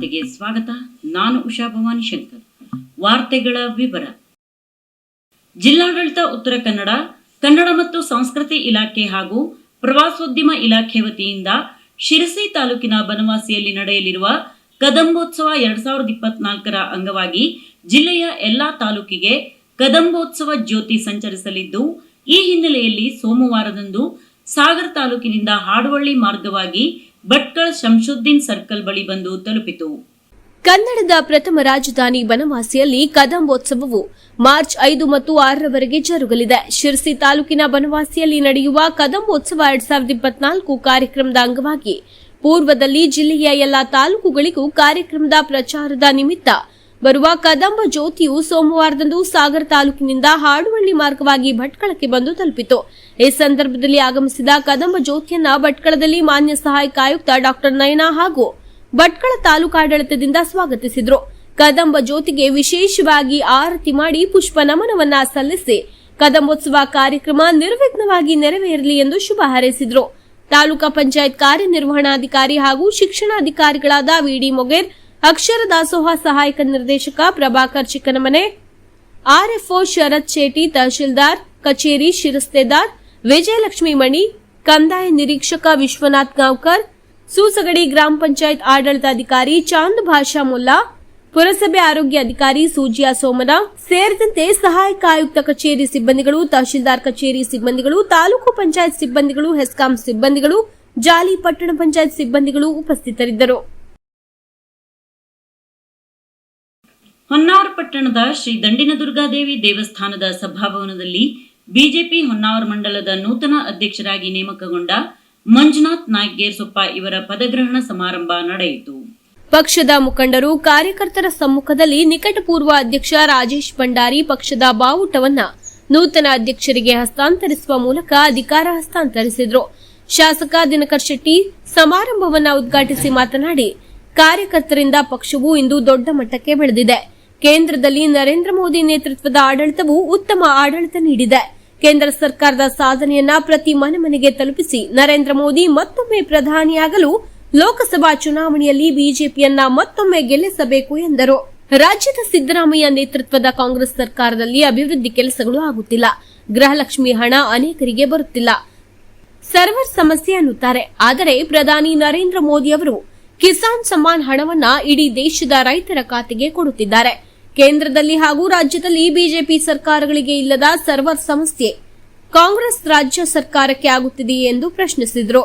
ವಾರ್ತೆಗೆ ಸ್ವಾಗತ. ನಾನು ಉಷಾ ಭವಾನಿ ಶಂಕರ್. ವಾರ್ತೆಗಳ ವಿವರ. ಜಿಲ್ಲಾಡಳಿತ ಉತ್ತರ ಕನ್ನಡ ಕನ್ನಡ ಮತ್ತು ಸಂಸ್ಕೃತಿ ಇಲಾಖೆ ಹಾಗೂ ಪ್ರವಾಸೋದ್ಯಮ ಇಲಾಖೆ ವತಿಯಿಂದ ಶಿರಸಿ ತಾಲೂಕಿನ ಬನವಾಸಿಯಲ್ಲಿ ನಡೆಯಲಿರುವ ಕದಂಬೋತ್ಸವ ಎರಡ್ ಸಾವಿರದ ಇಪ್ಪತ್ನಾಲ್ಕರ ಅಂಗವಾಗಿ ಜಿಲ್ಲೆಯ ಎಲ್ಲಾ ತಾಲೂಕಿಗೆ ಕದಂಬೋತ್ಸವ ಜ್ಯೋತಿ ಸಂಚರಿಸಲಿದ್ದು, ಈ ಹಿನ್ನೆಲೆಯಲ್ಲಿ ಸೋಮವಾರದಂದು ಸಾಗರ ತಾಲೂಕಿನಿಂದ ಹಾಡುವಳ್ಳಿ ಮಾರ್ಗವಾಗಿ ಭಟ್ಕಳ ಶಂಶುದ್ದೀನ್ ಸರ್ಕಲ್ ಬಳಿ ಬಂದು ತಲುಪಿತು. ಕನ್ನಡದ ಪ್ರಥಮ ರಾಜಧಾನಿ ಬನವಾಸಿಯಲ್ಲಿ ಕದಂಬೋತ್ಸವವು ಮಾರ್ಚ್ ಐದು ಮತ್ತು ಆರರವರೆಗೆ ಜರುಗಲಿದೆ. ಶಿರಸಿ ತಾಲೂಕಿನ ಬನವಾಸಿಯಲ್ಲಿ ನಡೆಯುವ ಕದಂಬೋತ್ಸವ ಎರಡ್ ಸಾವಿರದ ಇಪ್ಪತ್ನಾಲ್ಕು ಕಾರ್ಯಕ್ರಮದ ಅಂಗವಾಗಿ ಪೂರ್ವದಲ್ಲಿ ಜಿಲ್ಲೆಯ ಎಲ್ಲಾ ತಾಲೂಕುಗಳಿಗೂ ಕಾರ್ಯಕ್ರಮದ ಪ್ರಚಾರದ ನಿಮಿತ್ತ ಬರುವ ಕದಂಬ ಜ್ಯೋತಿಯು ಸೋಮವಾರದಂದು ಸಾಗರ ತಾಲೂಕಿನಿಂದ ಹಾಡುವಳ್ಳಿ ಮಾರ್ಗವಾಗಿ ಭಟ್ಕಳಕ್ಕೆ ಬಂದು ತಲುಪಿತು. ಈ ಸಂದರ್ಭದಲ್ಲಿ ಆಗಮಿಸಿದ ಕದಂಬ ಜ್ಯೋತಿಯನ್ನ ಭಟ್ಕಳದಲ್ಲಿ ಮಾನ್ಯ ಸಹಾಯಕ ಆಯುಕ್ತ ಡಾಕ್ಟರ್ ನಯನಾ ಹಾಗೂ ಭಟ್ಕಳ ತಾಲೂಕಾಡಳಿತದಿಂದ ಸ್ವಾಗತಿಸಿದ್ರು. ಕದಂಬ ಜ್ಯೋತಿಗೆ ವಿಶೇಷವಾಗಿ ಆರತಿ ಮಾಡಿ ಪುಷ್ಪ ನಮನವನ್ನ ಸಲ್ಲಿಸಿ ಕದಂಬೋತ್ಸವ ಕಾರ್ಯಕ್ರಮ ನಿರ್ವಿಘ್ನವಾಗಿ ನೆರವೇರಲಿ ಎಂದು ಶುಭ ಹಾರೈಸಿದ್ರು. ತಾಲೂಕಾ ಪಂಚಾಯತ್ ಕಾರ್ಯನಿರ್ವಹಣಾಧಿಕಾರಿ ಹಾಗೂ ಶಿಕ್ಷಣಾಧಿಕಾರಿಗಳಾದ ವಿಡಿ ಮೊಗೇರ್ ಅಕ್ಷರ ದಾಸೋಹ ಸಹಾಯಕ ನಿರ್ದೇಶಕ ಪ್ರಭಾಕರ್ ಚಿಕ್ಕನಮನೆ, ಆರ್ಎಫ್ಒ ಶರತ್ ಶೇಟಿ ತಹಶೀಲ್ದಾರ್, ಕಚೇರಿ ಶಿರಸ್ತೇದಾರ್ ವಿಜಯಲಕ್ಷ್ಮಿ ಮಣಿ, ಕಂದಾಯ ನಿರೀಕ್ಷಕ ವಿಶ್ವನಾಥ್ ಗಾಂವ್ಕರ್, ಸೂಸಗಡಿ ಗ್ರಾಮ ಪಂಚಾಯತ್ ಆಡಳಿತಾಧಿಕಾರಿ ಚಾಂದ್ ಭಾಷಾ ಮುಲ್ಲಾ, ಪುರಸಭೆ ಆರೋಗ್ಯ ಅಧಿಕಾರಿ ಸೂಜಿಯಾ ಸೋಮನ ಸೇರಿದಂತೆ ಸಹಾಯಕ ಆಯುಕ್ತ ಕಚೇರಿ ಸಿಬ್ಬಂದಿಗಳು, ತಹಶೀಲ್ದಾರ್ ಕಚೇರಿ ಸಿಬ್ಬಂದಿಗಳು, ತಾಲೂಕು ಪಂಚಾಯತ್ ಸಿಬ್ಬಂದಿಗಳು, ಹೆಸ್ಕಾಂ ಸಿಬ್ಬಂದಿಗಳು, ಜಾಲಿ ಪಟ್ಟಣ ಪಂಚಾಯತ್ ಸಿಬ್ಬಂದಿಗಳು ಉಪಸ್ಥಿತರಿದ್ದರು. ಹೊನ್ನಾವರ ಪಟ್ಟಣದ ಶ್ರೀ ದಂಡಿನ ದುರ್ಗಾದೇವಿ ದೇವಸ್ಥಾನದ ಸಭಾಭವನದಲ್ಲಿ ಬಿಜೆಪಿ ಹೊನ್ನಾವರ ಮಂಡಲದ ನೂತನ ಅಧ್ಯಕ್ಷರಾಗಿ ನೇಮಕಗೊಂಡ ಮಂಜುನಾಥ್ ನಾಯ್ಕ್ ಗೇರ್ಸೊಪ್ಪ ಇವರ ಪದಗ್ರಹಣ ಸಮಾರಂಭ ನಡೆಯಿತು. ಪಕ್ಷದ ಮುಖಂಡರು ಕಾರ್ಯಕರ್ತರ ಸಮ್ಮುಖದಲ್ಲಿ ನಿಕಟಪೂರ್ವ ಅಧ್ಯಕ್ಷ ರಾಜೇಶ್ ಭಂಡಾರಿ ಪಕ್ಷದ ಬಾವುಟವನ್ನ ನೂತನ ಅಧ್ಯಕ್ಷರಿಗೆ ಹಸ್ತಾಂತರಿಸುವ ಮೂಲಕ ಅಧಿಕಾರ ಹಸ್ತಾಂತರಿಸಿದರು. ಶಾಸಕ ದಿನಕರ್ ಶೆಟ್ಟಿ ಸಮಾರಂಭವನ್ನ ಉದ್ಘಾಟಿಸಿ ಮಾತನಾಡಿ, ಕಾರ್ಯಕರ್ತರಿಂದ ಪಕ್ಷವು ಇಂದು ದೊಡ್ಡ ಮಟ್ಟಕ್ಕೆ ಬೆಳೆದಿದೆ. ಕೇಂದ್ರದಲ್ಲಿ ನರೇಂದ್ರ ಮೋದಿ ನೇತೃತ್ವದ ಆಡಳಿತವು ಉತ್ತಮ ಆಡಳಿತ ನೀಡಿದೆ. ಕೇಂದ್ರ ಸರ್ಕಾರದ ಸಾಧನೆಯನ್ನ ಪ್ರತಿ ಮನೆ ಮನೆಗೆ ತಲುಪಿಸಿ ನರೇಂದ್ರ ಮೋದಿ ಮತ್ತೊಮ್ಮೆ ಪ್ರಧಾನಿಯಾಗಲು ಲೋಕಸಭಾ ಚುನಾವಣೆಯಲ್ಲಿ ಬಿಜೆಪಿಯನ್ನ ಮತ್ತೊಮ್ಮೆ ಗೆಲ್ಲಿಸಬೇಕು ಎಂದರು. ರಾಜ್ಯದ ಸಿದ್ದರಾಮಯ್ಯ ನೇತೃತ್ವದ ಕಾಂಗ್ರೆಸ್ ಸರ್ಕಾರದಲ್ಲಿ ಅಭಿವೃದ್ಧಿ ಕೆಲಸಗಳು ಆಗುತ್ತಿಲ್ಲ. ಗೃಹಲಕ್ಷ್ಮಿ ಹಣ ಅನೇಕರಿಗೆ ಬರುತ್ತಿಲ್ಲ. ಸರ್ವರ್ ಸಮಸ್ಯೆ ಅನ್ನುತ್ತಾರೆ. ಆದರೆ ಪ್ರಧಾನಿ ನರೇಂದ್ರ ಮೋದಿ ಅವರು ಕಿಸಾನ್ ಸಮ್ಮಾನ್ ಹಣವನ್ನ ಇಡೀ ದೇಶದ ರೈತರ ಖಾತೆಗೆ ಕೊಡುತ್ತಿದ್ದಾರೆ. ಕೇಂದ್ರದಲ್ಲಿ ಹಾಗೂ ರಾಜ್ಯದಲ್ಲಿ ಬಿಜೆಪಿ ಸರ್ಕಾರಗಳಿಗೆ ಇಲ್ಲದ ಸರ್ವರ್ ಸಮಸ್ಯೆ ಕಾಂಗ್ರೆಸ್ ರಾಜ್ಯ ಸರ್ಕಾರಕ್ಕೆ ಆಗುತ್ತಿದೆಯೇ ಎಂದು ಪ್ರಶ್ನಿಸಿದರು.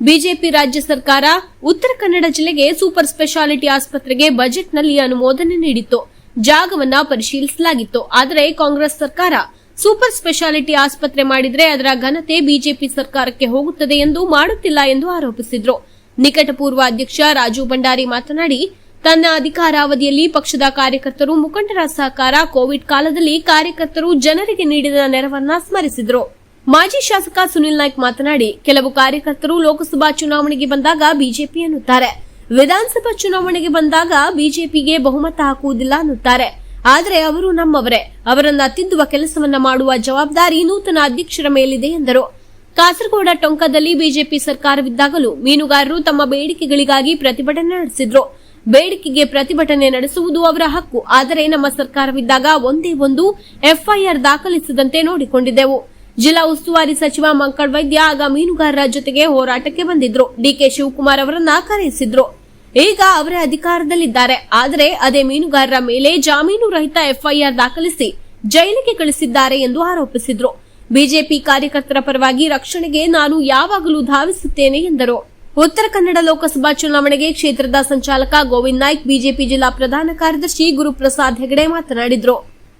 ಬಿಜೆಪಿ ರಾಜ್ಯ ಸರ್ಕಾರ ಉತ್ತರ ಕನ್ನಡ ಜಿಲ್ಲೆಗೆ ಸೂಪರ್ ಸ್ಪೆಷಾಲಿಟಿ ಆಸ್ಪತ್ರೆಗೆ ಬಜೆಟ್ನಲ್ಲಿ ಅನುಮೋದನೆ ನೀಡಿತ್ತು. ಜಾಗವನ್ನ ಪರಿಶೀಲಿಸಲಾಗಿತ್ತು. ಆದರೆ ಕಾಂಗ್ರೆಸ್ ಸರ್ಕಾರ ಸೂಪರ್ ಸ್ಪೆಷಾಲಿಟಿ ಆಸ್ಪತ್ರೆ ಮಾಡಿದ್ರೆ ಅದರ ಘನತೆ ಬಿಜೆಪಿ ಸರ್ಕಾರಕ್ಕೆ ಹೋಗುತ್ತದೆ ಎಂದು ಮಾಡುತ್ತಿಲ್ಲ ಎಂದು ಆರೋಪಿಸಿದರು. ನಿಕಟಪೂರ್ವ ಅಧ್ಯಕ್ಷ ರಾಜು ಭಂಡಾರಿ ಮಾತನಾಡಿ ತನ್ನ ಅಧಿಕಾರಾವಧಿಯಲ್ಲಿ ಪಕ್ಷದ ಕಾರ್ಯಕರ್ತರು ಮುಖಂಡರ ಸಹಕಾರ, ಕೋವಿಡ್ ಕಾಲದಲ್ಲಿ ಕಾರ್ಯಕರ್ತರು ಜನರಿಗೆ ನೀಡಿದ ನೆರವನ್ನ ಸ್ಮರಿಸಿದರು. ಮಾಜಿ ಶಾಸಕ ಸುನಿಲ್ ನಾಯ್ಕ್ ಮಾತನಾಡಿ, ಕೆಲವು ಕಾರ್ಯಕರ್ತರು ಲೋಕಸಭಾ ಚುನಾವಣೆಗೆ ಬಂದಾಗ ಬಿಜೆಪಿ ಅನ್ನುತ್ತಾರೆ. ವಿಧಾನಸಭಾ ಚುನಾವಣೆಗೆ ಬಂದಾಗ ಬಿಜೆಪಿಗೆ ಬಹುಮತ ಹಾಕುವುದಿಲ್ಲ ಅನ್ನುತ್ತಾರೆ. ಆದರೆ ಅವರು ನಮ್ಮವರೇ. ಅವರನ್ನ ತಿದ್ದುವ ಕೆಲಸವನ್ನ ಮಾಡುವ ಜವಾಬ್ದಾರಿ ನೂತನ ಅಧ್ಯಕ್ಷರ ಮೇಲಿದೆ ಎಂದರು. ಕಾಸರಗೋಡ ಟೊಂಕದಲ್ಲಿ ಬಿಜೆಪಿ ಸರ್ಕಾರವಿದ್ದಾಗಲೂ ಮೀನುಗಾರರು ತಮ್ಮ ಬೇಡಿಕೆಗಳಿಗಾಗಿ ಪ್ರತಿಭಟನೆ ನಡೆಸಿದ್ರು. ಬೇಡಿಕೆಗೆ ಪ್ರತಿಭಟನೆ ನಡೆಸುವುದು ಅವರ ಹಕ್ಕು. ಆದರೆ ನಮ್ಮ ಸರ್ಕಾರವಿದ್ದಾಗ ಒಂದೇ ಒಂದು ಎಫ್ಐಆರ್ ದಾಖಲಿಸದಂತೆ ನೋಡಿಕೊಂಡಿದ್ದೆವು. ಜಿಲ್ಲಾ ಉಸ್ತುವಾರಿ ಸಚಿವ ಮಂಕಳ್ ವೈದ್ಯ ಆಗ ಮೀನುಗಾರರ ಜೊತೆಗೆ ಹೋರಾಟಕ್ಕೆ ಬಂದಿದ್ರು. ಡಿಕೆ ಶಿವಕುಮಾರ್ ಅವರನ್ನ ಕರೆಯಿಸಿದ್ರು. ಈಗ ಅವರೇ ಅಧಿಕಾರದಲ್ಲಿದ್ದಾರೆ. ಆದರೆ ಅದೇ ಮೀನುಗಾರರ ಮೇಲೆ ಜಾಮೀನು ರಹಿತ ಎಫ್ಐಆರ್ ದಾಖಲಿಸಿ ಜೈಲಿಗೆ ಕಳಿಸಿದ್ದಾರೆ ಎಂದು ಆರೋಪಿಸಿದ್ರು. ಬಿಜೆಪಿ ಕಾರ್ಯಕರ್ತರ ಪರವಾಗಿ ರಕ್ಷಣೆಗೆ ನಾನು ಯಾವಾಗಲೂ ಧಾವಿಸುತ್ತೇನೆ ಎಂದರು. ಉತ್ತರ ಕನ್ನಡ ಲೋಕಸಭಾ ಚುನಾವಣೆಗೆ ಕ್ಷೇತ್ರದ ಸಂಚಾಲಕ ಗೋವಿಂದ್ ನಾಯ್ಕ್ ಬಿಜೆಪಿ ಜಿಲ್ಲಾ ಪ್ರಧಾನ ಕಾರ್ಯದರ್ಶಿ ಗುರುಪ್ರಸಾದ್ ಹೆಗಡೆ ಮಾತನಾಡಿದರು.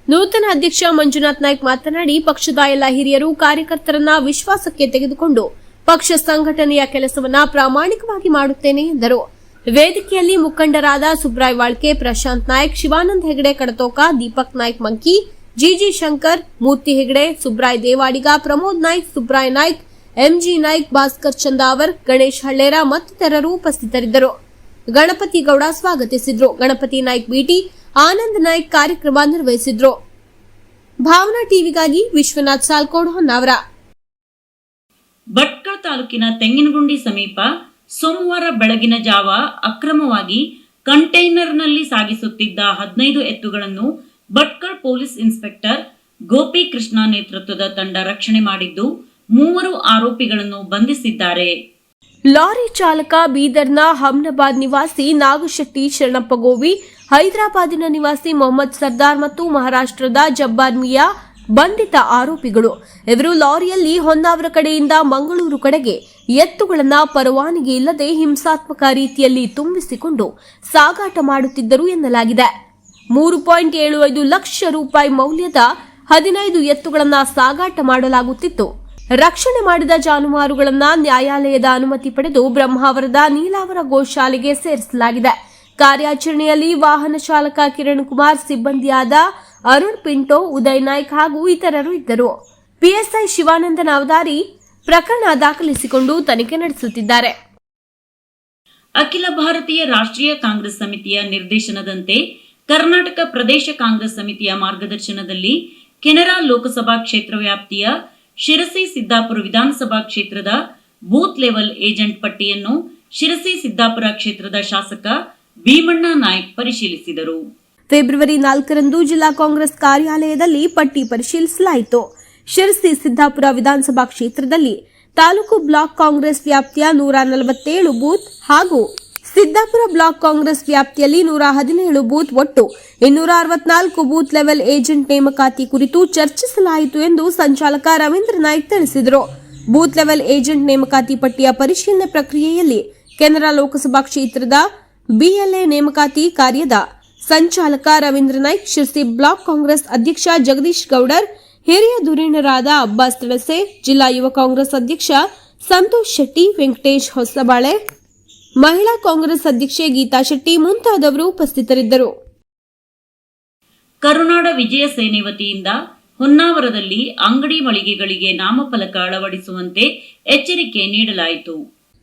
ನೂತನ ಅಧ್ಯಕ್ಷ ಮಂಜುನಾಥ್ ನಾಯ್ಕ್ ಮಾತನಾಡಿ, ಪಕ್ಷದ ಎಲ್ಲ ಹಿರಿಯರು ಕಾರ್ಯಕರ್ತರನ್ನ ವಿಶ್ವಾಸಕ್ಕೆ ತೆಗೆದುಕೊಂಡು ಪಕ್ಷ ಸಂಘಟನೆಯ ಕೆಲಸವನ್ನ ಪ್ರಾಮಾಣಿಕವಾಗಿ ಮಾಡುತ್ತೇನೆ ಎಂದರು. ವೇದಿಕೆಯಲ್ಲಿ ಮುಖಂಡರಾದ ಸುಬ್ರಾಯ್ ವಾಳ್ಕೆ, ಪ್ರಶಾಂತ್ ನಾಯ್ಕ್, ಶಿವಾನಂದ್ ಹೆಗಡೆ, ಕಡತೋಕ, ದೀಪಕ್ ನಾಯ್ಕ್ ಮಂಕಿ ಜಿಜಿ ಶಂಕರ್, ಮೂರ್ತಿ ಹೆಗಡೆ, ಸುಬ್ರಾಯ್ ದೇವಾಡಿಗ, ಪ್ರಮೋದ್ ನಾಯ್ಕ್, ಸುಬ್ರಾಯ್ ನಾಯ್ಕ್ ಎಂಜಿ ನಾಯ್ಕ್ ಭಾಸ್ಕರ್ ಚಂದಾವರ್ ಗಣೇಶ್ ಹಳ್ಳೇರ ಮತ್ತಿತರರು ಉಪಸ್ಥಿತರಿದ್ದರು. ಗಣಪತಿ ಗೌಡ ಸ್ವಾಗತಿಸಿದ್ರು. ಗಣಪತಿ ನಾಯ್ಕ್ ಬಿಟಿ ಆನಂದ್ ನಾಯ್ಕ್ ಕಾರ್ಯಕ್ರಮ ನಿರ್ವಹಿಸಿದ್ರು. ಭಾವನಾ ಟಿವಿಗಾಗಿ ವಿಶ್ವನಾಥ್ ಸಾಲ್ಕೋಡ್ ಹೊನ್ನಾವರ. ಭಟ್ಕಳ ತಾಲೂಕಿನ ತೆಂಗಿನಗುಂಡಿ ಸಮೀಪ ಸೋಮವಾರ ಬೆಳಗಿನ ಜಾವ ಅಕ್ರಮವಾಗಿ ಕಂಟೈನರ್ನಲ್ಲಿ ಸಾಗಿಸುತ್ತಿದ್ದ ಹದಿನೈದು ಎತ್ತುಗಳನ್ನು ಭಟ್ಕಳ ಪೊಲೀಸ್ ಇನ್ಸ್ಪೆಕ್ಟರ್ ಗೋಪಿ ಕೃಷ್ಣ ನೇತೃತ್ವದ ತಂಡ ರಕ್ಷಣೆ ಮಾಡಿದ್ದು ಮೂವರು ಆರೋಪಿಗಳನ್ನು ಬಂಧಿಸಿದ್ದಾರೆ. ಲಾರಿ ಚಾಲಕ ಬೀದರ್ನ ಹಮ್ನಾಬಾದ್ ನಿವಾಸಿ ನಾಗಶೆಟ್ಟಿ ಶರಣಪ್ಪ ಗೋವಿ, ಹೈದರಾಬಾದಿನ ನಿವಾಸಿ ಮೊಹಮ್ಮದ್ ಸರ್ದಾರ್ ಮತ್ತು ಮಹಾರಾಷ್ಟ್ರದ ಜಬ್ಬಾರ್ ಮಿಯಾ ಬಂಧಿತ ಆರೋಪಿಗಳು. ಇವರು ಲಾರಿಯಲ್ಲಿ ಹೊನ್ನಾವರ ಕಡೆಯಿಂದ ಮಂಗಳೂರು ಕಡೆಗೆ ಎತ್ತುಗಳನ್ನ ಪರವಾನಗಿ ಇಲ್ಲದೆ ಹಿಂಸಾತ್ಮಕ ರೀತಿಯಲ್ಲಿ ತುಂಬಿಸಿಕೊಂಡು ಸಾಗಾಟ ಮಾಡುತ್ತಿದ್ದರು ಎನ್ನಲಾಗಿದೆ. ಮೂರು ಪಾಯಿಂಟ್ ಏಳು ಐದು ಲಕ್ಷ ರೂಪಾಯಿ ಮೌಲ್ಯದ ಹದಿನೈದು ಎತ್ತುಗಳನ್ನ ಸಾಗಾಟ ಮಾಡಲಾಗುತ್ತಿತ್ತು. ರಕ್ಷಣೆ ಮಾಡಿದ ಜಾನುವಾರುಗಳನ್ನು ನ್ಯಾಯಾಲಯದ ಅನುಮತಿ ಪಡೆದು ಬ್ರಹ್ಮಾವರದ ನೀಲಾವರ ಗೋಶಾಲೆಗೆ ಸೇರಿಸಲಾಗಿದೆ. ಕಾರ್ಯಾಚರಣೆಯಲ್ಲಿ ವಾಹನ ಚಾಲಕ ಕಿರಣ್ ಕುಮಾರ್, ಸಿಬ್ಬಂದಿಯಾದ ಅರುಣ್ ಪಿಂಟೋ, ಉದಯ್ ನಾಯ್ಕ್ ಹಾಗೂ ಇತರರು ಇದ್ದರು. ಪಿಎಸ್ಐ ಶಿವಾನಂದ ನಾವದಾರಿ ಪ್ರಕರಣ ದಾಖಲಿಸಿಕೊಂಡು ತನಿಖೆ ನಡೆಸುತ್ತಿದ್ದಾರೆ. ಅಖಿಲ ಭಾರತೀಯ ರಾಷ್ಟ್ರೀಯ ಕಾಂಗ್ರೆಸ್ ಸಮಿತಿಯ ನಿರ್ದೇಶನದಂತೆ ಕರ್ನಾಟಕ ಪ್ರದೇಶ ಕಾಂಗ್ರೆಸ್ ಸಮಿತಿಯ ಮಾರ್ಗದರ್ಶನದಲ್ಲಿ ಕೆನರಾ ಲೋಕಸಭಾ ಕ್ಷೇತ್ರ ವ್ಯಾಪ್ತಿಯ ಶಿರಸಿ ಸಿದ್ದಾಪುರ ವಿಧಾನಸಭಾ ಕ್ಷೇತ್ರದ ಬೂತ್ ಲೆವೆಲ್ ಏಜೆಂಟ್ ಪಟ್ಟಿಯನ್ನು ಶಿರಸಿ ಸಿದ್ದಾಪುರ ಕ್ಷೇತ್ರದ ಶಾಸಕ ಭೀಮಣ್ಣ ನಾಯ್ಕ್ ಪರಿಶೀಲಿಸಿದರು. ಫೆಬ್ರವರಿ ನಾಲ್ಕರಂದು ಜಿಲ್ಲಾ ಕಾಂಗ್ರೆಸ್ ಕಾರ್ಯಾಲಯದಲ್ಲಿ ಪಟ್ಟಿ ಪರಿಶೀಲಿಸಲಾಯಿತು. ಶಿರಸಿ ಸಿದ್ದಾಪುರ ವಿಧಾನಸಭಾ ಕ್ಷೇತ್ರದಲ್ಲಿ ತಾಲೂಕು ಬ್ಲಾಕ್ ಕಾಂಗ್ರೆಸ್ ವ್ಯಾಪ್ತಿಯ ನೂರ ನಲವತ್ತೇಳು ಬೂತ್ ಹಾಗೂ ಸಿದ್ದಾಪುರ ಬ್ಲಾಕ್ ಕಾಂಗ್ರೆಸ್ ವ್ಯಾಪ್ತಿಯಲ್ಲಿ ನೂರ ಹದಿನೇಳು ಬೂತ್ ಒಟ್ಟು ಇನ್ನೂರ ಅರವತ್ನಾಲ್ಕು ಬೂತ್ ಲೆವೆಲ್ ಏಜೆಂಟ್ ನೇಮಕಾತಿ ಕುರಿತು ಚರ್ಚಿಸಲಾಯಿತು ಎಂದು ಸಂಚಾಲಕ ರವೀಂದ್ರ ನಾಯ್ಕ್ ತಿಳಿಸಿದರು. ಬೂತ್ ಲೆವೆಲ್ ಏಜೆಂಟ್ ನೇಮಕಾತಿ ಪಟ್ಟಿಯ ಪರಿಶೀಲನೆ ಪ್ರಕ್ರಿಯೆಯಲ್ಲಿ ಕೆನರಾ ಲೋಕಸಭಾ ಕ್ಷೇತ್ರದ ಬಿಎಲ್ಎ ನೇಮಕಾತಿ ಕಾರ್ಯದ ಸಂಚಾಲಕ ರವೀಂದ್ರ ನಾಯ್ಕ್, ಶಿರ್ಸಿ ಬ್ಲಾಕ್ ಕಾಂಗ್ರೆಸ್ ಅಧ್ಯಕ್ಷ ಜಗದೀಶ್ ಗೌಡರ್, ಹಿರಿಯ ಧುರೀಣರಾದ ಅಬ್ಬಾಸ್ ತಳಸೆ, ಜಿಲ್ಲಾ ಯುವ ಕಾಂಗ್ರೆಸ್ ಅಧ್ಯಕ್ಷ ಸಂತೋಷ್ ಶೆಟ್ಟಿ, ವೆಂಕಟೇಶ್ ಹೊಸಬಾಳೆ ಮಹಿಳಾ ಕಾಂಗ್ರೆಸ್ ಅಧ್ಯಕ್ಷೆ ಗೀತಾ ಶೆಟ್ಟಿ ಮುಂತಾದವರು ಉಪಸ್ಥಿತರಿದ್ದರು. ಕರುನಾಡ ವಿಜಯ ಸೇನೆ ವತಿಯಿಂದ ಹೊನ್ನಾವರದಲ್ಲಿ ಅಂಗಡಿ ಮಳಿಗೆಗಳಿಗೆ ನಾಮಫಲಕ ಅಳವಡಿಸುವಂತೆ ಎಚ್ಚರಿಕೆ ನೀಡಲಾಯಿತು.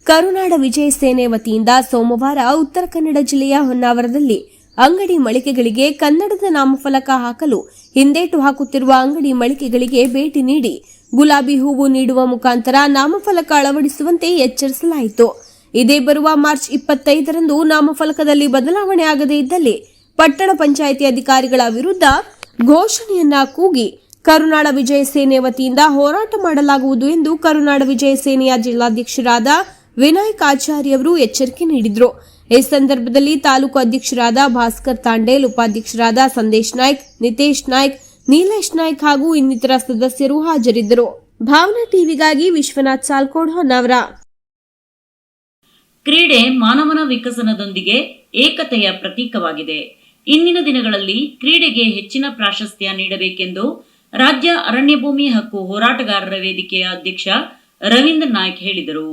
ಕರುನಾಡ ವಿಜಯ ಸೇನೆ ವತಿಯಿಂದ ಸೋಮವಾರ ಉತ್ತರ ಕನ್ನಡ ಜಿಲ್ಲೆಯ ಹೊನ್ನಾವರದಲ್ಲಿ ಅಂಗಡಿ ಮಳಿಗೆಗಳಿಗೆ ಕನ್ನಡದ ನಾಮಫಲಕ ಹಾಕಲು ಹಿಂದೇಟು ಹಾಕುತ್ತಿರುವ ಅಂಗಡಿ ಮಳಿಗೆಗಳಿಗೆ ಭೇಟಿ ನೀಡಿ ಗುಲಾಬಿ ಹೂವು ನೀಡುವ ಮುಖಾಂತರ ನಾಮಫಲಕ ಅಳವಡಿಸುವಂತೆ ಎಚ್ಚರಿಸಲಾಯಿತು. ಇದೇ ಬರುವ ಮಾರ್ಚ್ ಇಪ್ಪತ್ತೈದರಂದು ನಾಮಫಲಕದಲ್ಲಿ ಬದಲಾವಣೆ ಆಗದೇ ಇದ್ದಲ್ಲಿ ಪಟ್ಟಣ ಪಂಚಾಯಿತಿ ಅಧಿಕಾರಿಗಳ ವಿರುದ್ಧ ಘೋಷಣೆಯನ್ನ ಕೂಗಿ ಕರುನಾಡ ವಿಜಯ ಸೇನೆ ವತಿಯಿಂದ ಹೋರಾಟ ಮಾಡಲಾಗುವುದು ಎಂದು ಕರುನಾಡ ವಿಜಯ ಸೇನೆಯ ಜಿಲ್ಲಾಧ್ಯಕ್ಷರಾದ ವಿನಾಯಕ್ ಆಚಾರ್ಯವರು ಎಚ್ಚರಿಕೆ ನೀಡಿದರು. ಈ ಸಂದರ್ಭದಲ್ಲಿ ತಾಲೂಕು ಅಧ್ಯಕ್ಷರಾದ ಭಾಸ್ಕರ್ ತಾಂಡೇಲ್, ಉಪಾಧ್ಯಕ್ಷರಾದ ಸಂದೇಶ್ ನಾಯ್ಕ್, ನಿತೇಶ್ ನಾಯ್ಕ್, ನೀಲೇಶ್ ನಾಯ್ಕ್ ಹಾಗೂ ಇನ್ನಿತರ ಸದಸ್ಯರು ಹಾಜರಿದ್ದರು. ಭಾವನಾ ಟಿವಿಗಾಗಿ ವಿಶ್ವನಾಥ್ ಸಾಲ್ಕೋಡ್ ಹೊನ್ನಾವರ. ಕ್ರೀಡೆ ಮಾನವನ ವಿಕಸನದೊಂದಿಗೆ ಏಕತೆಯ ಪ್ರತೀಕವಾಗಿದೆ. ಇಂದಿನ ದಿನಗಳಲ್ಲಿ ಕ್ರೀಡೆಗೆ ಹೆಚ್ಚಿನ ಪ್ರಾಶಸ್ತ್ಯ ನೀಡಬೇಕೆಂದು ರಾಜ್ಯ ಅರಣ್ಯ ಭೂಮಿ ಹಕ್ಕು ಹೋರಾಟಗಾರರ ವೇದಿಕೆಯ ಅಧ್ಯಕ್ಷ ರವೀಂದ್ರ ನಾಯ್ಕ್ ಹೇಳಿದರು.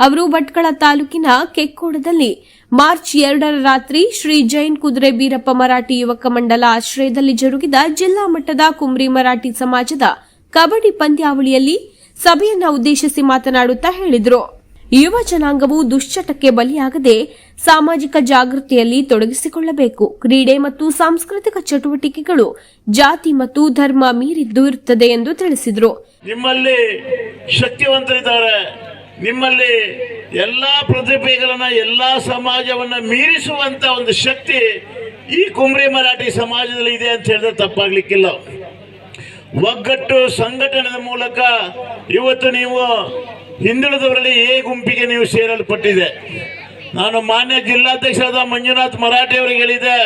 ಅವರು ಭಟ್ಕಳ ತಾಲೂಕಿನ ಕೆಕ್ಕೋಡದಲ್ಲಿ ಮಾರ್ಚ್ ಎರಡರ ರಾತ್ರಿ ಶ್ರೀ ಜೈನ್ ಕುದುರೆ ಬೀರಪ್ಪ ಮರಾಠಿ ಯುವಕ ಮಂಡಲ ಆಶ್ರಯದಲ್ಲಿ ಜರುಗಿದ ಜಿಲ್ಲಾ ಮಟ್ಟದ ಕುಮ್ರಿ ಮರಾಠಿ ಸಮಾಜದ ಕಬಡ್ಡಿ ಪಂದ್ಯಾವಳಿಯಲ್ಲಿ ಸಭೆಯನ್ನು ಉದ್ದೇಶಿಸಿ ಮಾತನಾಡುತ್ತಾ ಹೇಳಿದರು. ಯುವ ಜನಾಂಗವು ದುಶ್ಚಟಕ್ಕೆ ಬಲಿಯಾಗದೆ ಸಾಮಾಜಿಕ ಜಾಗೃತಿಯಲ್ಲಿ ತೊಡಗಿಸಿಕೊಳ್ಳಬೇಕು. ಕ್ರೀಡೆ ಮತ್ತು ಸಾಂಸ್ಕೃತಿಕ ಚಟುವಟಿಕೆಗಳು ಜಾತಿ ಮತ್ತು ಧರ್ಮ ಮೀರಿದ್ದು ಇರುತ್ತದೆ ಎಂದು ತಿಳಿಸಿದರು. ನಿಮ್ಮಲ್ಲಿ ಶಕ್ತಿವಂತರಿದ್ದಾರೆ. ನಿಮ್ಮಲ್ಲಿ ಎಲ್ಲಾ ಪ್ರತಿಭೆಗಳನ್ನ, ಎಲ್ಲಾ ಸಮಾಜವನ್ನ ಮೀರಿಸುವಂತ ಒಂದು ಶಕ್ತಿ ಈ ಕುಂಬ್ರಿ ಮರಾಠಿ ಸಮಾಜದಲ್ಲಿ ಇದೆ ಅಂತ ಹೇಳಿದ್ರೆ ತಪ್ಪಾಗ್ಲಿಕ್ಕಿಲ್ಲ. ಒಗ್ಗಟ್ಟು ಸಂಘಟನೆಯ ಮೂಲಕ ಇವತ್ತು ನೀವು ಹಿಂದುಳಿದವರಲ್ಲಿ ಎ ಗುಂಪಿಗೆ ನೀವು ಸೇರಲ್ಪಟ್ಟಿದೆ. ನಾನು ಮಾನ್ಯ ಜಿಲ್ಲಾಧ್ಯಕ್ಷರಾದ ಮಂಜುನಾಥ್ ಮರಾಠಿ ಅವರಿಗೆ ಹೇಳಿದೆ,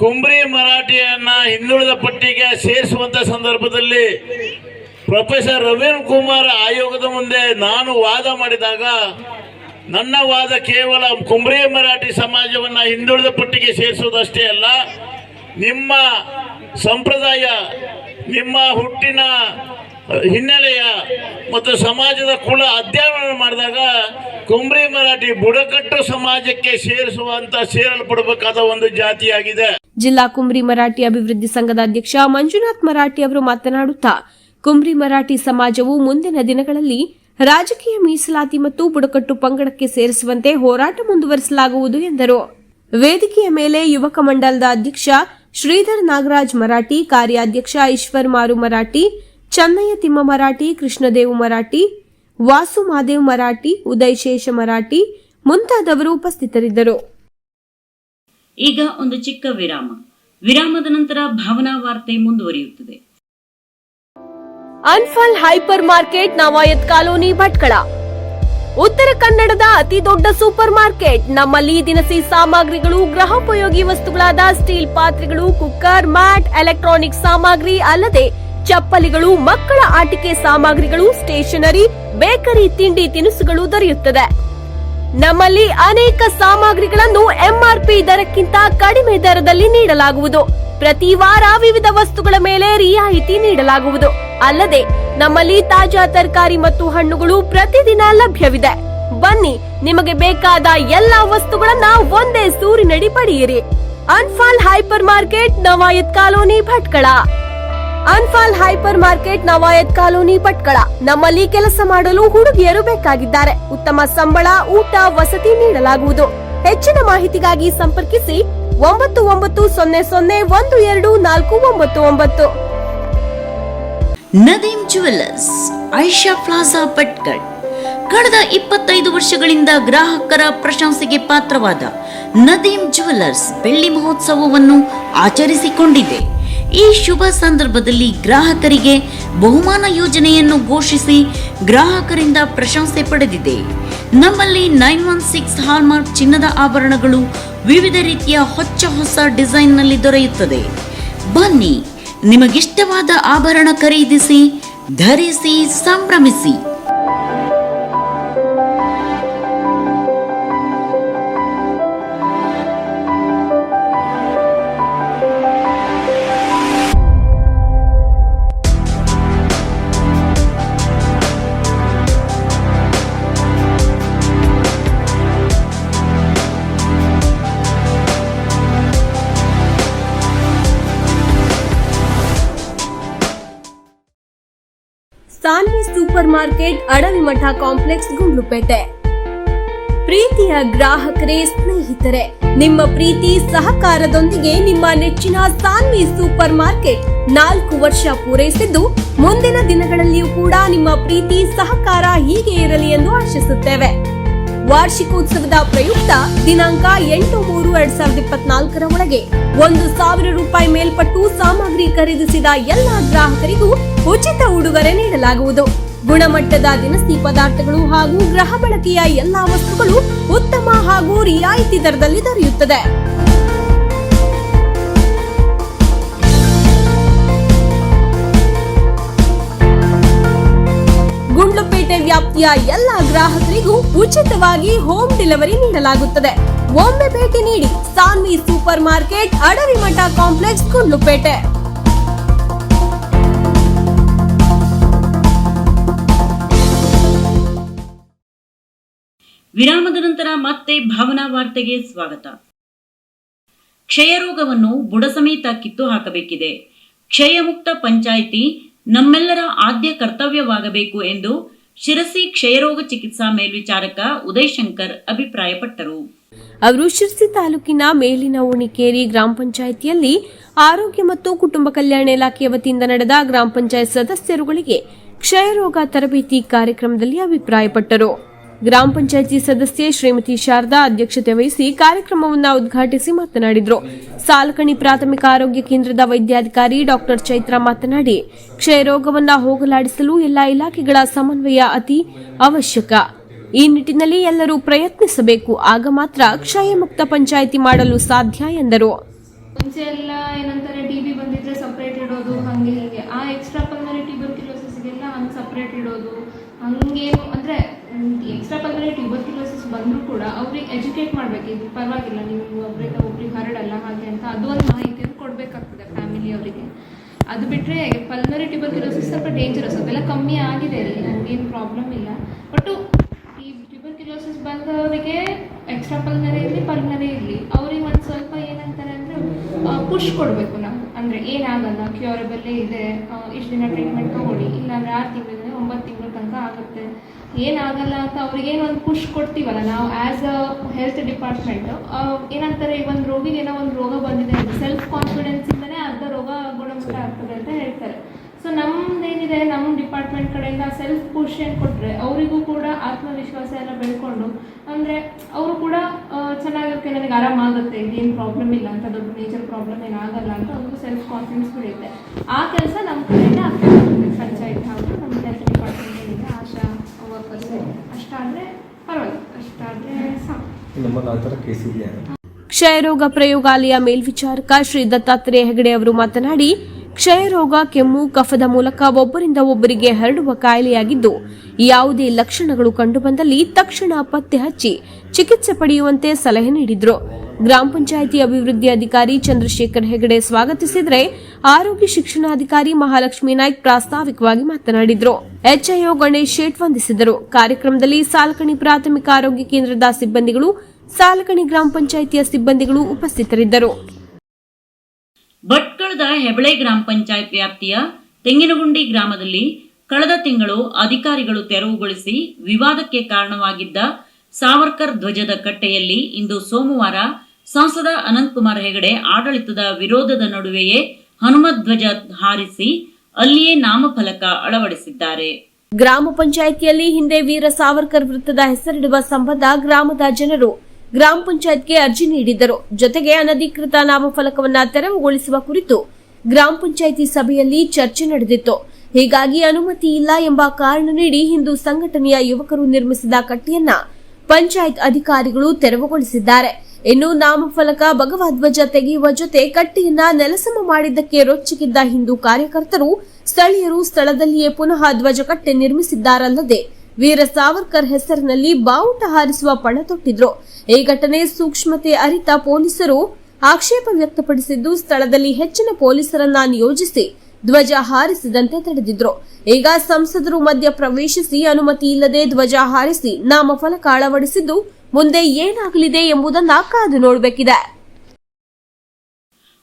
ಕುಂಬ್ರಿ ಮರಾಠಿಯನ್ನ ಹಿಂದುಳಿದ ಪಟ್ಟಿಗೆ ಸೇರಿಸುವಂತ ಸಂದರ್ಭದಲ್ಲಿ ಪ್ರೊಫೆಸರ್ ರವೀಂದ್ರ ಕುಮಾರ್ ಆಯೋಗದ ಮುಂದೆ ನಾನು ವಾದ ಮಾಡಿದಾಗ, ನನ್ನ ವಾದ ಕೇವಲ ಕುಂಬ್ರಿ ಮರಾಠಿ ಸಮಾಜವನ್ನ ಹಿಂದುಳಿದ ಪಟ್ಟಿಗೆ ಸೇರಿಸುವುದಷ್ಟೇ ಅಲ್ಲ, ನಿಮ್ಮ ಸಂಪ್ರದಾಯ, ನಿಮ್ಮ ಹುಟ್ಟಿನ ಹಿನ್ನೆಲೆಯ ಮತ್ತು ಸಮಾಜದ ಕುಲ ಅಧ್ಯಯನ ಮಾಡಿದಾಗ ಕುಂಬ್ರಿ ಮರಾಠಿ ಬುಡಕಟ್ಟು ಸಮಾಜಕ್ಕೆ ಸೇರಿಸುವಂತ ಸೇರಲ್ಪಡಬೇಕಾದ ಒಂದು ಜಾತಿಯಾಗಿದೆ. ಜಿಲ್ಲಾ ಕುಂಬ್ರಿ ಮರಾಠಿ ಅಭಿವೃದ್ಧಿ ಸಂಘದ ಅಧ್ಯಕ್ಷ ಮಂಜುನಾಥ್ ಮರಾಠಿ ಅವರು ಮಾತನಾಡುತ್ತಾ, ಕುಂಬ್ರಿ ಮರಾಠಿ ಸಮಾಜವು ಮುಂದಿನ ದಿನಗಳಲ್ಲಿ ರಾಜಕೀಯ ಮೀಸಲಾತಿ ಮತ್ತು ಬುಡಕಟ್ಟು ಪಂಗಡಕ್ಕೆ ಸೇರಿಸುವಂತೆ ಹೋರಾಟ ಮುಂದುವರಿಸಲಾಗುವುದು ಎಂದರು. ವೇದಿಕೆಯ ಮೇಲೆ ಯುವಕ ಮಂಡಲದ ಅಧ್ಯಕ್ಷ ಶ್ರೀಧರ್ ನಾಗರಾಜ್ ಮರಾಠಿ, ಕಾರ್ಯಾಧ್ಯಕ್ಷ ಈಶ್ವರ್ ಮಾರು ಮರಾಠಿ ಚನ್ನಯ್ಯ ತಿಮ್ಮ ಮರಾಠಿ ಕೃಷ್ಣದೇವ್ ಮರಾಠಿ ವಾಸು ಮಾದೇವ್ ಮರಾಠಿ ಉದಯ್ ಶೇಷ ಮರಾಠಿ ಮುಂತಾದವರು ಉಪಸ್ಥಿತರಿದ್ದರು. ಈಗ ಒಂದು ಚಿಕ್ಕ ವಿರಾಮ. ವಿರಾಮದ ನಂತರ ಭಾವನಾ ವಾರ್ತೆ ಮುಂದುವರಿಯುತ್ತದೆ. Anfal hypermarket Navayat colony Bhatkal. ಉತ್ತರ ಕನ್ನಡದ ಅತಿ ದೊಡ್ಡ ಸೂಪರ್ ಮಾರ್ಕೆಟ್. ನಮ್ಮಲ್ಲಿ ದಿನಸಿ ಸಾಮಗ್ರಿಗಳು ಗೃಹೋಪಯೋಗಿ ವಸ್ತುಗಳಾದ ಸ್ಟೀಲ್ ಪಾತ್ರೆಗಳು ಕುಕ್ಕರ್ ಮ್ಯಾಟ್ ಎಲೆಕ್ಟ್ರಾನಿಕ್ ಸಾಮಗ್ರಿ ಅಲ್ಲದೆ ಚಪ್ಪಲಿಗಳು, ಮಕ್ಕಳ ಆಟಿಕೆ ಸಾಮಗ್ರಿಗಳು, ಸ್ಟೇಷನರಿ, ಬೇಕರಿ ತಿಂಡಿ ತಿನಿಸುಗಳು ದೊರೆಯುತ್ತದೆ. ನಮ್ಮಲ್ಲಿ ಅನೇಕ ಸಾಮಗ್ರಿಗಳನ್ನು ಎಂಆರ್ಪಿ ದರಕ್ಕಿಂತ ಕಡಿಮೆ ದರದಲ್ಲಿ ನೀಡಲಾಗುವುದು. ಪ್ರತಿ ವಾರ ವಿವಿಧ ವಸ್ತುಗಳ ಮೇಲೆ ರಿಯಾಯಿತಿ ನೀಡಲಾಗುವುದು. ಅಲ್ಲದೆ, ನಮ್ಮಲ್ಲಿ ತಾಜಾ ತರಕಾರಿ ಮತ್ತು ಹಣ್ಣುಗಳು ಪ್ರತಿದಿನ ಲಭ್ಯವಿದೆ. ಬನ್ನಿ, ನಿಮಗೆ ಬೇಕಾದ ಎಲ್ಲಾ ವಸ್ತುಗಳನ್ನ ಒಂದೇ ಸೂರಿನಡಿ ಪಡೆಯಿರಿ. Anfal hypermarket Navayat colony Bhatkal. Anfal hypermarket Navayat colony Bhatkal ನಮ್ಮಲ್ಲಿ ಕೆಲಸ ಮಾಡಲು ಹುಡುಗಿಯರು ಬೇಕಾಗಿದ್ದಾರೆ. ಉತ್ತಮ ಸಂಬಳ, ಊಟ, ವಸತಿ ನೀಡಲಾಗುವುದು. ಹೆಚ್ಚಿನ ಮಾಹಿತಿಗಾಗಿ ಸಂಪರ್ಕಿಸಿ ಒಂಬತ್ತು ಒಂಬತ್ತು ಸೊನ್ನೆ ಸೊನ್ನೆ ಒಂದು ಎರಡು ನಾಲ್ಕು ಒಂಬತ್ತು ಒಂಬತ್ತು. Nadeem jewellers Aisha plaza Bhatkal. ಕಳೆದ ಇಪ್ಪತ್ತೈದು ವರ್ಷಗಳಿಂದ ಗ್ರಾಹಕರ ಪ್ರಶಂಸೆಗೆ ಪಾತ್ರವಾದ ನದೀಮ್ ಜುವೆಲ್ಲರ್ಸ್ ಬೆಳ್ಳಿ ಮಹೋತ್ಸವವನ್ನು ಆಚರಿಸಿಕೊಂಡಿದೆ. ಈ ಶುಭ ಸಂದರ್ಭದಲ್ಲಿ ಗ್ರಾಹಕರಿಗೆ ಬಹುಮಾನ ಯೋಜನೆಯನ್ನು ಘೋಷಿಸಿ ಗ್ರಾಹಕರಿಂದ ಪ್ರಶಂಸೆ ಪಡೆದಿದೆ. ನಮ್ಮಲ್ಲಿ ನೈನ್ ಒನ್ ಸಿಕ್ಸ್ ಹಾಲ್ಮಾರ್ಕ್ ಚಿನ್ನದ ಆಭರಣಗಳು ವಿವಿಧ ರೀತಿಯ ಹೊಚ್ಚ ಹೊಸ ಡಿಸೈನ್ನಲ್ಲಿ ದೊರೆಯುತ್ತದೆ. ಬನ್ನಿ, ನಿಮಗಿಷ್ಟವಾದ ಆಭರಣ ಖರೀದಿಸಿ, ಧರಿಸಿ, ಸಂಭ್ರಮಿಸಿ. Market, Adavimath complex, Gundlupet. ಪ್ರೀತಿಯ ಗ್ರಾಹಕರೇ, ಸ್ನೇಹಿತರೆ, ನಿಮ್ಮ ಪ್ರೀತಿ, ಸಹಕಾರದೊಂದಿಗೆ ನಿಮ್ಮ ನೆಚ್ಚಿನ ಸಾನ್ವಿ ಸೂಪರ್ ಮಾರ್ಕೆಟ್ ನಾಲ್ಕು ವರ್ಷ ಪೂರೈಸಿದ್ದು, ಮುಂದಿನ ದಿನಗಳಲ್ಲಿಯೂ ಕೂಡ ನಿಮ್ಮ ಪ್ರೀತಿ, ಸಹಕಾರ ಹೀಗೆ ಇರಲಿ ಎಂದು ಆಶಿಸುತ್ತೇವೆ. ವಾರ್ಷಿಕೋತ್ಸವದ ಪ್ರಯುಕ್ತ ದಿನಾಂಕ ಎಂಟು ಮೂರು ಎರಡ್ ಸಾವಿರದ ಇಪ್ಪತ್ನಾಲ್ಕರ ಒಳಗೆ ಒಂದು ಸಾವಿರ ರೂಪಾಯಿ ಮೇಲ್ಪಟ್ಟು ಸಾಮಗ್ರಿ ಖರೀದಿಸಿದ ಎಲ್ಲಾ ಗ್ರಾಹಕರಿಗೂ ಉಚಿತ ಉಡುಗೊರೆ ನೀಡಲಾಗುವುದು. ಗುಣಮಟ್ಟದ ದಿನಸಿ ಪದಾರ್ಥಗಳು ಹಾಗೂ ಗೃಹ ಬಳಕೆಯ ಎಲ್ಲಾ ವಸ್ತುಗಳು ಉತ್ತಮ ಹಾಗೂ ರಿಯಾಯಿತಿ ದರದಲ್ಲಿ ದೊರೆಯುತ್ತದೆ. ಗುಂಡ್ಲುಪೇಟೆ ವ್ಯಾಪ್ತಿಯ ಎಲ್ಲ ಗ್ರಾಹಕರಿಗೂ ಉಚಿತವಾಗಿ ಹೋಮ್ ಡೆಲಿವರಿ ನೀಡಲಾಗುತ್ತದೆ. ಒಮ್ಮೆ ಭೇಟಿ ನೀಡಿ, Sanvi super market Adavimath complex, Gundlupet. ವಿರಾಮದ ನಂತರ ಮತ್ತೆ ಭಾವನಾ ವಾರ್ತೆಗೆ ಸ್ವಾಗತ. ಕ್ಷಯರೋಗವನ್ನು ಬುಡಸಮೇತ ಕಿತ್ತು ಹಾಕಬೇಕಿದೆ. ಕ್ಷಯಮುಕ್ತ ಪಂಚಾಯಿತಿ ನಮ್ಮೆಲ್ಲರ ಆದ್ಯ ಕರ್ತವ್ಯವಾಗಬೇಕು ಎಂದು ಶಿರಸಿ ಕ್ಷಯರೋಗ ಚಿಕಿತ್ಸಾ ಮೇಲ್ವಿಚಾರಕ ಉದಯ್ ಶಂಕರ್ ಅಭಿಪ್ರಾಯಪಟ್ಟರು. ಅವರು ಶಿರಸಿ ತಾಲೂಕಿನ ಮೇಲಿನ ಉಣಿಕೇರಿ ಗ್ರಾಮ ಪಂಚಾಯಿತಿಯಲ್ಲಿ ಆರೋಗ್ಯ ಮತ್ತು ಕುಟುಂಬ ಕಲ್ಯಾಣ ಇಲಾಖೆಯ ವತಿಯಿಂದ ನಡೆದ ಗ್ರಾಮ ಪಂಚಾಯತ್ ಸದಸ್ಯರುಗಳಿಗೆ ಕ್ಷಯರೋಗ ತರಬೇತಿ ಕಾರ್ಯಕ್ರಮದಲ್ಲಿ ಅಭಿಪ್ರಾಯಪಟ್ಟರು. ಗ್ರಾಮ ಪಂಚಾಯಿತಿ ಸದಸ್ಯೆ ಶ್ರೀಮತಿ ಶಾರದಾ ಅಧ್ಯಕ್ಷತೆ ವಹಿಸಿ ಕಾರ್ಯಕ್ರಮವನ್ನು ಉದ್ಘಾಟಿಸಿ ಮಾತನಾಡಿದರು. ಸಾಲಕಣಿ ಪ್ರಾಥಮಿಕ ಆರೋಗ್ಯ ಕೇಂದ್ರದ ವೈದ್ಯಾಧಿಕಾರಿ ಡಾಕ್ಟರ್ ಚೈತ್ರ ಮಾತನಾಡಿ ಕ್ಷಯರೋಗವನ್ನು ಹೋಗಲಾಡಿಸಲು ಎಲ್ಲಾ ಇಲಾಖೆಗಳ ಸಮನ್ವಯ ಅತಿ ಅವಶ್ಯಕ. ಈ ನಿಟ್ಟಿನಲ್ಲಿ ಎಲ್ಲರೂ ಪ್ರಯತ್ನಿಸಬೇಕು. ಆಗ ಮಾತ್ರ ಕ್ಷಯ ಮುಕ್ತ ಪಂಚಾಯಿತಿ ಮಾಡಲು ಸಾಧ್ಯ ಎಂದರು. ಇಡೋದು, ಹಂಗೇನು ಅಂದರೆ ಎಕ್ಸ್ಟ್ರಾ ಪಲ್ಮರಿ ಟ್ಯೂಬರ್ಕ್ಯುಲೋಸಿಸ್ ಬಂದರೂ ಕೂಡ ಅವ್ರಿಗೆ ಎಜುಕೇಟ್ ಮಾಡಬೇಕು. ಇದು ಪರವಾಗಿಲ್ಲ, ನೀವು ಒಬ್ರಿಂದ ಒಬ್ರಿಗೆ ಹರಡಲ್ಲ ಹಾಗೆ ಅಂತ ಅದು ಒಂದು ಮಾಹಿತಿಯನ್ನು ಕೊಡಬೇಕಾಗ್ತದೆ ಫ್ಯಾಮಿಲಿ ಅವರಿಗೆ. ಅದು ಬಿಟ್ಟರೆ ಪಲ್ಮರಿ ಟ್ಯೂಬರ್ಕ್ಯುಲೋಸಿಸ್ ಸ್ವಲ್ಪ ಡೇಂಜರಸ್ ಅದೆಲ್ಲ ಕಮ್ಮಿ ಆಗಿದೆ ಅಲ್ಲಿ ನನಗೇನು ಪ್ರಾಬ್ಲಮ್ ಇಲ್ಲ. ಬಟ್ಟು ಈ ಟ್ಯೂಬರ್ಕ್ಯುಲೋಸಿಸ್ ಬಂದವರಿಗೆ ಎಕ್ಸ್ಟ್ರಾ ಪಲ್ನರಿ ಇರಲಿ, ಪಲ್ಮರಿ ಇರಲಿ, ಅವ್ರಿಗೆ ಒಂದು ಸ್ವಲ್ಪ ಏನಂತಾರೆ ಅಂದರೆ ಪುಷ್ ಕೊಡಬೇಕು ನಾವು. ಅಂದರೆ ಏನಾಗಲ್ಲ ಕ್ಯೂರಬಲ್ಲೇ ಇದೆ ಇಷ್ಟು ದಿನ ಟ್ರೀಟ್ಮೆಂಟ್ ತೊಗೊಳ್ಳಿ, ಇಲ್ಲಾಂದರೆ ಆರು ತಿಂಗಳಿಂದ ಒಂಬತ್ತು ತಿಂಗಳ ತನಕ ಆಗುತ್ತೆ. ಏನಾಗಲ್ಲ ಅಂತ ಅವ್ರಿಗೇನು ಒಂದು ಪುಷ್ ಕೊಡ್ತೀವಲ್ಲ, ನಾವು ಆ್ಯಸ್ ಅ ಹೆಲ್ತ್ ಡಿಪಾರ್ಟ್ಮೆಂಟ್ ಏನಂತಾರೆ, ಈ ಒಂದು ರೋಗಿಗೆ ಏನೋ ಒಂದು ರೋಗ ಬಂದಿದೆ ಅಂತ ಸೆಲ್ಫ್ ಕಾನ್ಫಿಡೆನ್ಸಿಂದನೇ ಅರ್ಧ ರೋಗ ಗುಣಮುಖ ಆಗ್ತದೆ ಅಂತ ಹೇಳ್ತಾರೆ. ಸೊ ನಮ್ದೇನಿದೆ ನಮ್ಮ ಡಿಪಾರ್ಟ್ಮೆಂಟ್ ಕಡೆಯಿಂದ ಸೆಲ್ಫ್ ಪೋಷನ್ ಕೊಟ್ಟರೆ ಅವರಿಗೂ ಕೂಡ ಆತ್ಮವಿಶ್ವಾಸ ಎಲ್ಲ ಬೆಳ್ಕೊಂಡು, ಅಂದರೆ ಅವರು ಕೂಡ ಚೆನ್ನಾಗಿರುತ್ತೆ ನನಗೆ ಆರಾಮಾಗುತ್ತೆ ಇದೇನು ಪ್ರಾಬ್ಲಮ್ ಇಲ್ಲ ಅಂತ, ದೊಡ್ಡ ಮೇಜರ್ ಪ್ರಾಬ್ಲಮ್ ಏನಾಗಲ್ಲ ಅಂತ ಅವ್ರಿಗೂ ಸೆಲ್ಫ್ ಕಾನ್ಫಿಡೆನ್ಸ್ ಬೆಳೆಯುತ್ತೆ. ಆ ಕೆಲಸ ನಮ್ಮ ಕಡೆಯಿಂದ ಆಗ್ತದೆ, ಪಂಚಾಯತ್ ಹಾಗೂ ನಮ್ಮ ಹೆಲ್ತ್ ರೋಗ ಕ್ಷಯರೋಗ ಪ್ರಯೋಗಾಲಯ ಮೇಲ್ವಿಚಾರಕ ಶ್ರೀ ದತ್ತಾತ್ರೇಯ ಹೆಗಡೆ ಅವರು ಮಾತನಾಡಿ, ಕ್ಷಯರೋಗ ಕೆಮ್ಮು, ಕಫದ ಮೂಲಕ ಒಬ್ಬರಿಂದ ಒಬ್ಬರಿಗೆ ಹರಡುವ ಕಾಯಿಲೆಯಾಗಿದ್ದು, ಯಾವುದೇ ಲಕ್ಷಣಗಳು ಕಂಡುಬಂದಲ್ಲಿ ತಕ್ಷಣ ಪತ್ತೆ ಹಚ್ಚಿ ಚಿಕಿತ್ಸೆ ಪಡೆಯುವಂತೆ ಸಲಹೆ ನೀಡಿದ್ರು. ಗ್ರಾಮ ಪಂಚಾಯಿತಿ ಅಭಿವೃದ್ಧಿ ಅಧಿಕಾರಿ ಚಂದ್ರಶೇಖರ್ ಹೆಗಡೆ ಸ್ವಾಗತಿಸಿದರೆ ಆರೋಗ್ಯ ಶಿಕ್ಷಣಾಧಿಕಾರಿ ಮಹಾಲಕ್ಷ್ಮಿ ನಾಯ್ಕ್ ಪ್ರಾಸ್ತಾವಿಕವಾಗಿ ಮಾತನಾಡಿದರು. ಎಚ್ಐಒ ಗಣೇಶ್ ಶೇಟ್ ವಂದಿಸಿದರು. ಕಾರ್ಯಕ್ರಮದಲ್ಲಿ ಸಾಲಕಣಿ ಪ್ರಾಥಮಿಕ ಆರೋಗ್ಯ ಕೇಂದ್ರದ ಸಿಬ್ಬಂದಿಗಳು, ಸಾಲಕಣಿ ಗ್ರಾಮ ಪಂಚಾಯಿತಿಯ ಸಿಬ್ಬಂದಿಗಳು ಉಪಸ್ಥಿತರಿದ್ದರು. ಭಟ್ಕಳದ ಹೆಬಳೆ ಗ್ರಾಮ ಪಂಚಾಯತ್ ವ್ಯಾಪ್ತಿಯ ತೆಂಗಿನಗುಂಡಿ ಗ್ರಾಮದಲ್ಲಿ ಕಳೆದ ತಿಂಗಳು ಅಧಿಕಾರಿಗಳು ತೆರವುಗೊಳಿಸಿ ವಿವಾದಕ್ಕೆ ಕಾರಣವಾಗಿದ್ದ ಸಾವರ್ಕರ್ ಧ್ವಜದ ಕಟ್ಟೆಯಲ್ಲಿ ಇಂದು ಸೋಮವಾರ ಸಂಸದ ಅನಂತಕುಮಾರ್ ಹೆಗಡೆ ಆಡಳಿತದ ವಿರೋಧದ ನಡುವೆಯೇ ಹನುಮಧ್ವಜ ಹಾರಿಸಿ ಅಲ್ಲಿಯೇ ನಾಮಫಲಕ ಅಳವಡಿಸಿದ್ದಾರೆ. ಗ್ರಾಮ ಪಂಚಾಯಿತಿಯಲ್ಲಿ ಹಿಂದೆ ವೀರ ಸಾವರ್ಕರ್ ವೃತ್ತದ ಹೆಸರಿಡುವ ಸಂಬಂಧ ಗ್ರಾಮದ ಜನರು ಗ್ರಾಮ ಪಂಚಾಯತ್ಗೆ ಅರ್ಜಿ ನೀಡಿದ್ದರು. ಜೊತೆಗೆ ಅನಧಿಕೃತ ನಾಮಫಲಕವನ್ನ ತೆರವುಗೊಳಿಸುವ ಕುರಿತು ಗ್ರಾಮ ಪಂಚಾಯಿತಿ ಸಭೆಯಲ್ಲಿ ಚರ್ಚೆ ನಡೆದಿತ್ತು. ಹೀಗಾಗಿ ಅನುಮತಿ ಇಲ್ಲ ಎಂಬ ಕಾರಣ ನೀಡಿ ಹಿಂದೂ ಸಂಘಟನೆಯ ಯುವಕರು ನಿರ್ಮಿಸಿದ ಕಟ್ಟೆಯನ್ನ ಪಂಚಾಯತ್ ಅಧಿಕಾರಿಗಳು ತೆರವುಗೊಳಿಸಿದ್ದಾರೆ. ಇನ್ನು ನಾಮಫಲಕ ಭಗವಧ್ವಜ ತೆಗೆಯುವ ಜೊತೆ ಕಟ್ಟಿಯಿಂದ ನೆಲಸಮ ಮಾಡಿದ್ದಕ್ಕೆ ರೊಚ್ಚಿಗಿದ್ದ ಹಿಂದೂ ಕಾರ್ಯಕರ್ತರು ಸ್ಥಳೀಯರು ಸ್ಥಳದಲ್ಲಿಯೇ ಪುನಃ ಧ್ವಜ ಕಟ್ಟೆ ನಿರ್ಮಿಸಿದ್ದಾರಲ್ಲದೆ ವೀರ ಸಾವರ್ಕರ್ ಹೆಸರಿನಲ್ಲಿ ಬಾವುಟ ಹಾರಿಸುವ ಪಣ ತೊಟ್ಟಿದ್ರು. ಈ ಘಟನೆ ಸೂಕ್ಷ್ಮತೆ ಅರಿತ ಪೊಲೀಸರು ಆಕ್ಷೇಪ ವ್ಯಕ್ತಪಡಿಸಿದ್ದು, ಸ್ಥಳದಲ್ಲಿ ಹೆಚ್ಚಿನ ಪೊಲೀಸರನ್ನ ನಿಯೋಜಿಸಿ ಧ್ವಜ ಹಾರಿಸಿದಂತೆ ತಡೆದಿದ್ರು. ಈಗ ಸಂಸದರು ಮಧ್ಯ ಪ್ರವೇಶಿಸಿ ಅನುಮತಿ ಇಲ್ಲದೆ ಧ್ವಜ ಹಾರಿಸಿ ನಾಮಫಲಕ ಅಳವಡಿಸಿದ್ದು ಮುಂದೆ ಏನಾಗಲಿದೆ ಎಂಬುದನ್ನ ಕಾದು ನೋಡಬೇಕಿದೆ.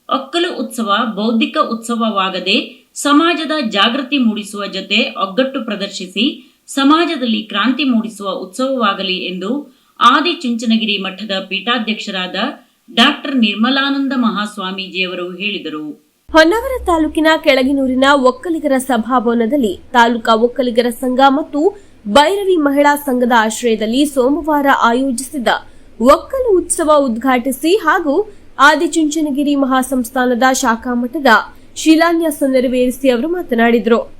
ಒಕ್ಕಲು ಉತ್ಸವ ಬೌದ್ಧಿಕ ಉತ್ಸವವಾಗದೆ ಸಮಾಜದ ಜಾಗೃತಿ ಮೂಡಿಸುವ ಜೊತೆ ಒಗ್ಗಟ್ಟು ಪ್ರದರ್ಶಿಸಿ ಸಮಾಜದಲ್ಲಿ ಕ್ರಾಂತಿ ಮೂಡಿಸುವ ಉತ್ಸವವಾಗಲಿ ಎಂದು ಆದಿಚುಂಚನಗಿರಿ ಮಠದ ಪೀಠಾಧ್ಯಕ್ಷರಾದ ಡಾಕ್ಟರ್ ನಿರ್ಮಲಾನಂದ ಮಹಾಸ್ವಾಮೀಜಿಯವರು ಹೇಳಿದರು. ಹೊನ್ನಾವರ ತಾಲೂಕಿನ ಕೆಳಗಿನೂರಿನ ಒಕ್ಕಲಿಗರ ಸಭಾಭವನದಲ್ಲಿ ತಾಲೂಕಾ ಒಕ್ಕಲಿಗರ ಸಂಘ ಮತ್ತು ಭೈರವಿ ಮಹಿಳಾ ಸಂಘದ ಆಶ್ರಯದಲ್ಲಿ ಸೋಮವಾರ ಆಯೋಜಿಸಿದ ಒಕ್ಕಲು ಉತ್ಸವ ಉದ್ಘಾಟಿಸಿ ಹಾಗೂ ಆದಿಚುಂಚನಗಿರಿ ಮಹಾಸಂಸ್ಥಾನದ ಶಾಖಾ ಮಠದ ಶಿಲಾನ್ಯಾಸ ನೆರವೇರಿಸಿ ಅವರು ಮಾತನಾಡಿದರು.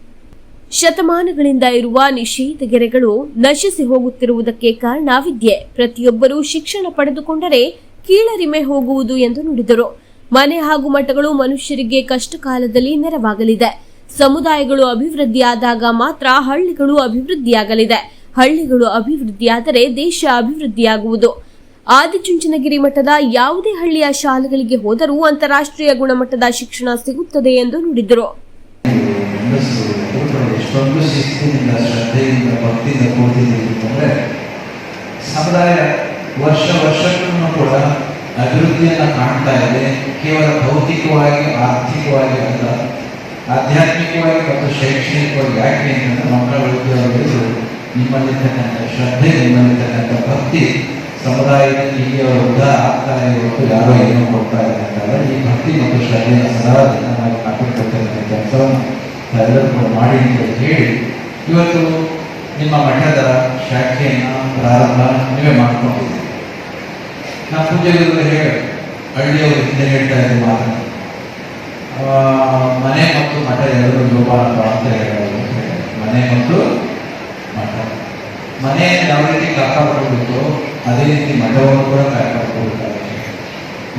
ಶತಮಾನಗಳಿಂದ ಇರುವ ನಿಷೇಧ ಗೆರೆಗಳು ನಶಿಸಿ ಹೋಗುತ್ತಿರುವುದಕ್ಕೆ ಕಾರಣ ವಿದ್ಯೆ. ಪ್ರತಿಯೊಬ್ಬರೂ ಶಿಕ್ಷಣ ಪಡೆದುಕೊಂಡರೆ ಕೀಳರಿಮೆ ಹೋಗುವುದು ಎಂದು ನುಡಿದರು. ಮನೆ ಹಾಗೂ ಮಠಗಳು ಮನುಷ್ಯರಿಗೆ ಕಷ್ಟ ಕಾಲದಲ್ಲಿ ನೆರವಾಗಲಿದೆ. ಸಮುದಾಯಗಳು ಅಭಿವೃದ್ಧಿಯಾದಾಗ ಮಾತ್ರ ಹಳ್ಳಿಗಳು ಅಭಿವೃದ್ಧಿಯಾಗಲಿದೆ. ಹಳ್ಳಿಗಳು ಅಭಿವೃದ್ಧಿಯಾದರೆ ದೇಶ ಅಭಿವೃದ್ಧಿಯಾಗುವುದು. ಆದಿಚುಂಚನಗಿರಿ ಮಠದ ಯಾವುದೇ ಹಳ್ಳಿಯ ಶಾಲೆಗಳಿಗೆ ಹೋದರೂ ಅಂತಾರಾಷ್ಟ್ರೀಯ ಗುಣಮಟ್ಟದ ಶಿಕ್ಷಣ ಸಿಗುತ್ತದೆ ಎಂದು ನುಡಿದರು. ಸಮುದಾಯ ವರ್ಷ ವರ್ಷಕ್ಕೂ ಕೂಡ ಅಭಿವೃದ್ಧಿಯನ್ನು ಕಾಣ್ತಾ ಇದೆ. ಕೇವಲ ಭೌತಿಕವಾಗಿ, ಆರ್ಥಿಕವಾಗಿ ಅಲ್ಲ. ಆಧ್ಯಾತ್ಮಿಕವಾಗಿ ಮತ್ತು ಶೈಕ್ಷಣಿಕವಾಗಿ ಯಾಕೆ ಅಂತಂದ್ರೆ ಮಕ್ಕಳ ಉದ್ಯೋಗಗಳು ನಿಮ್ಮಲ್ಲಿರ್ತಕ್ಕಂಥ ಶ್ರದ್ಧೆ ನಿಮ್ಮಲ್ಲಿರ್ತಕ್ಕಂಥ ಭಕ್ತಿ. ಸಮುದಾಯದಲ್ಲಿ ಅವರು ಉದ್ಧಾರ ಆಗ್ತಾ ಇರೋದು ಯಾರೋ ಏನೋ ಕೊಡ್ತಾ ಇದೆ ಅಂತಲ್ಲ ಈ ಭಕ್ತಿ ಮತ್ತು ಶ್ರದ್ಧೆಯ ಸದಾ ನಾವು ಕಾಪಾಡ್ಕೊಳ್ತಕ್ಕಂಥ ಕೆಲಸವನ್ನು ಎಲ್ಲರೂ ಮಾಡಿ ಅಂತ ಹೇಳಿ ಇವತ್ತು ನಿಮ್ಮ ಮಠದ ಶಾಖೆಯನ್ನು ಪ್ರಾರಂಭ ನೀವೇ ಮಾಡ್ಕೊಂಡಿದ್ದೀರಿ. ನಮ್ಮ ಪೂಜೆಗಳು ಹೇಳಿ ಹಳ್ಳಿಯವರು ಹಿಂದೆ ಹೇಳ್ತಾ ಇದ್ದ ಮಾತನ್ನು ಮನೆ ಮತ್ತು ಮಠ ಎರಡು ಜೋಪಾನ ಅಂತ ಹೇಳೋದು ಮನೆ ಮತ್ತು ಮಠ. ಮನೆ ಯಾವ ರೀತಿ ಕಾಪಾಡ್ಕೊಳ್ಬೇಕು ಅದೇ ರೀತಿ ಮಠವನ್ನು ಕೂಡ ಕಾಪಾಡ್ಕೊಳ್ಬೇಕಾಗುತ್ತೆ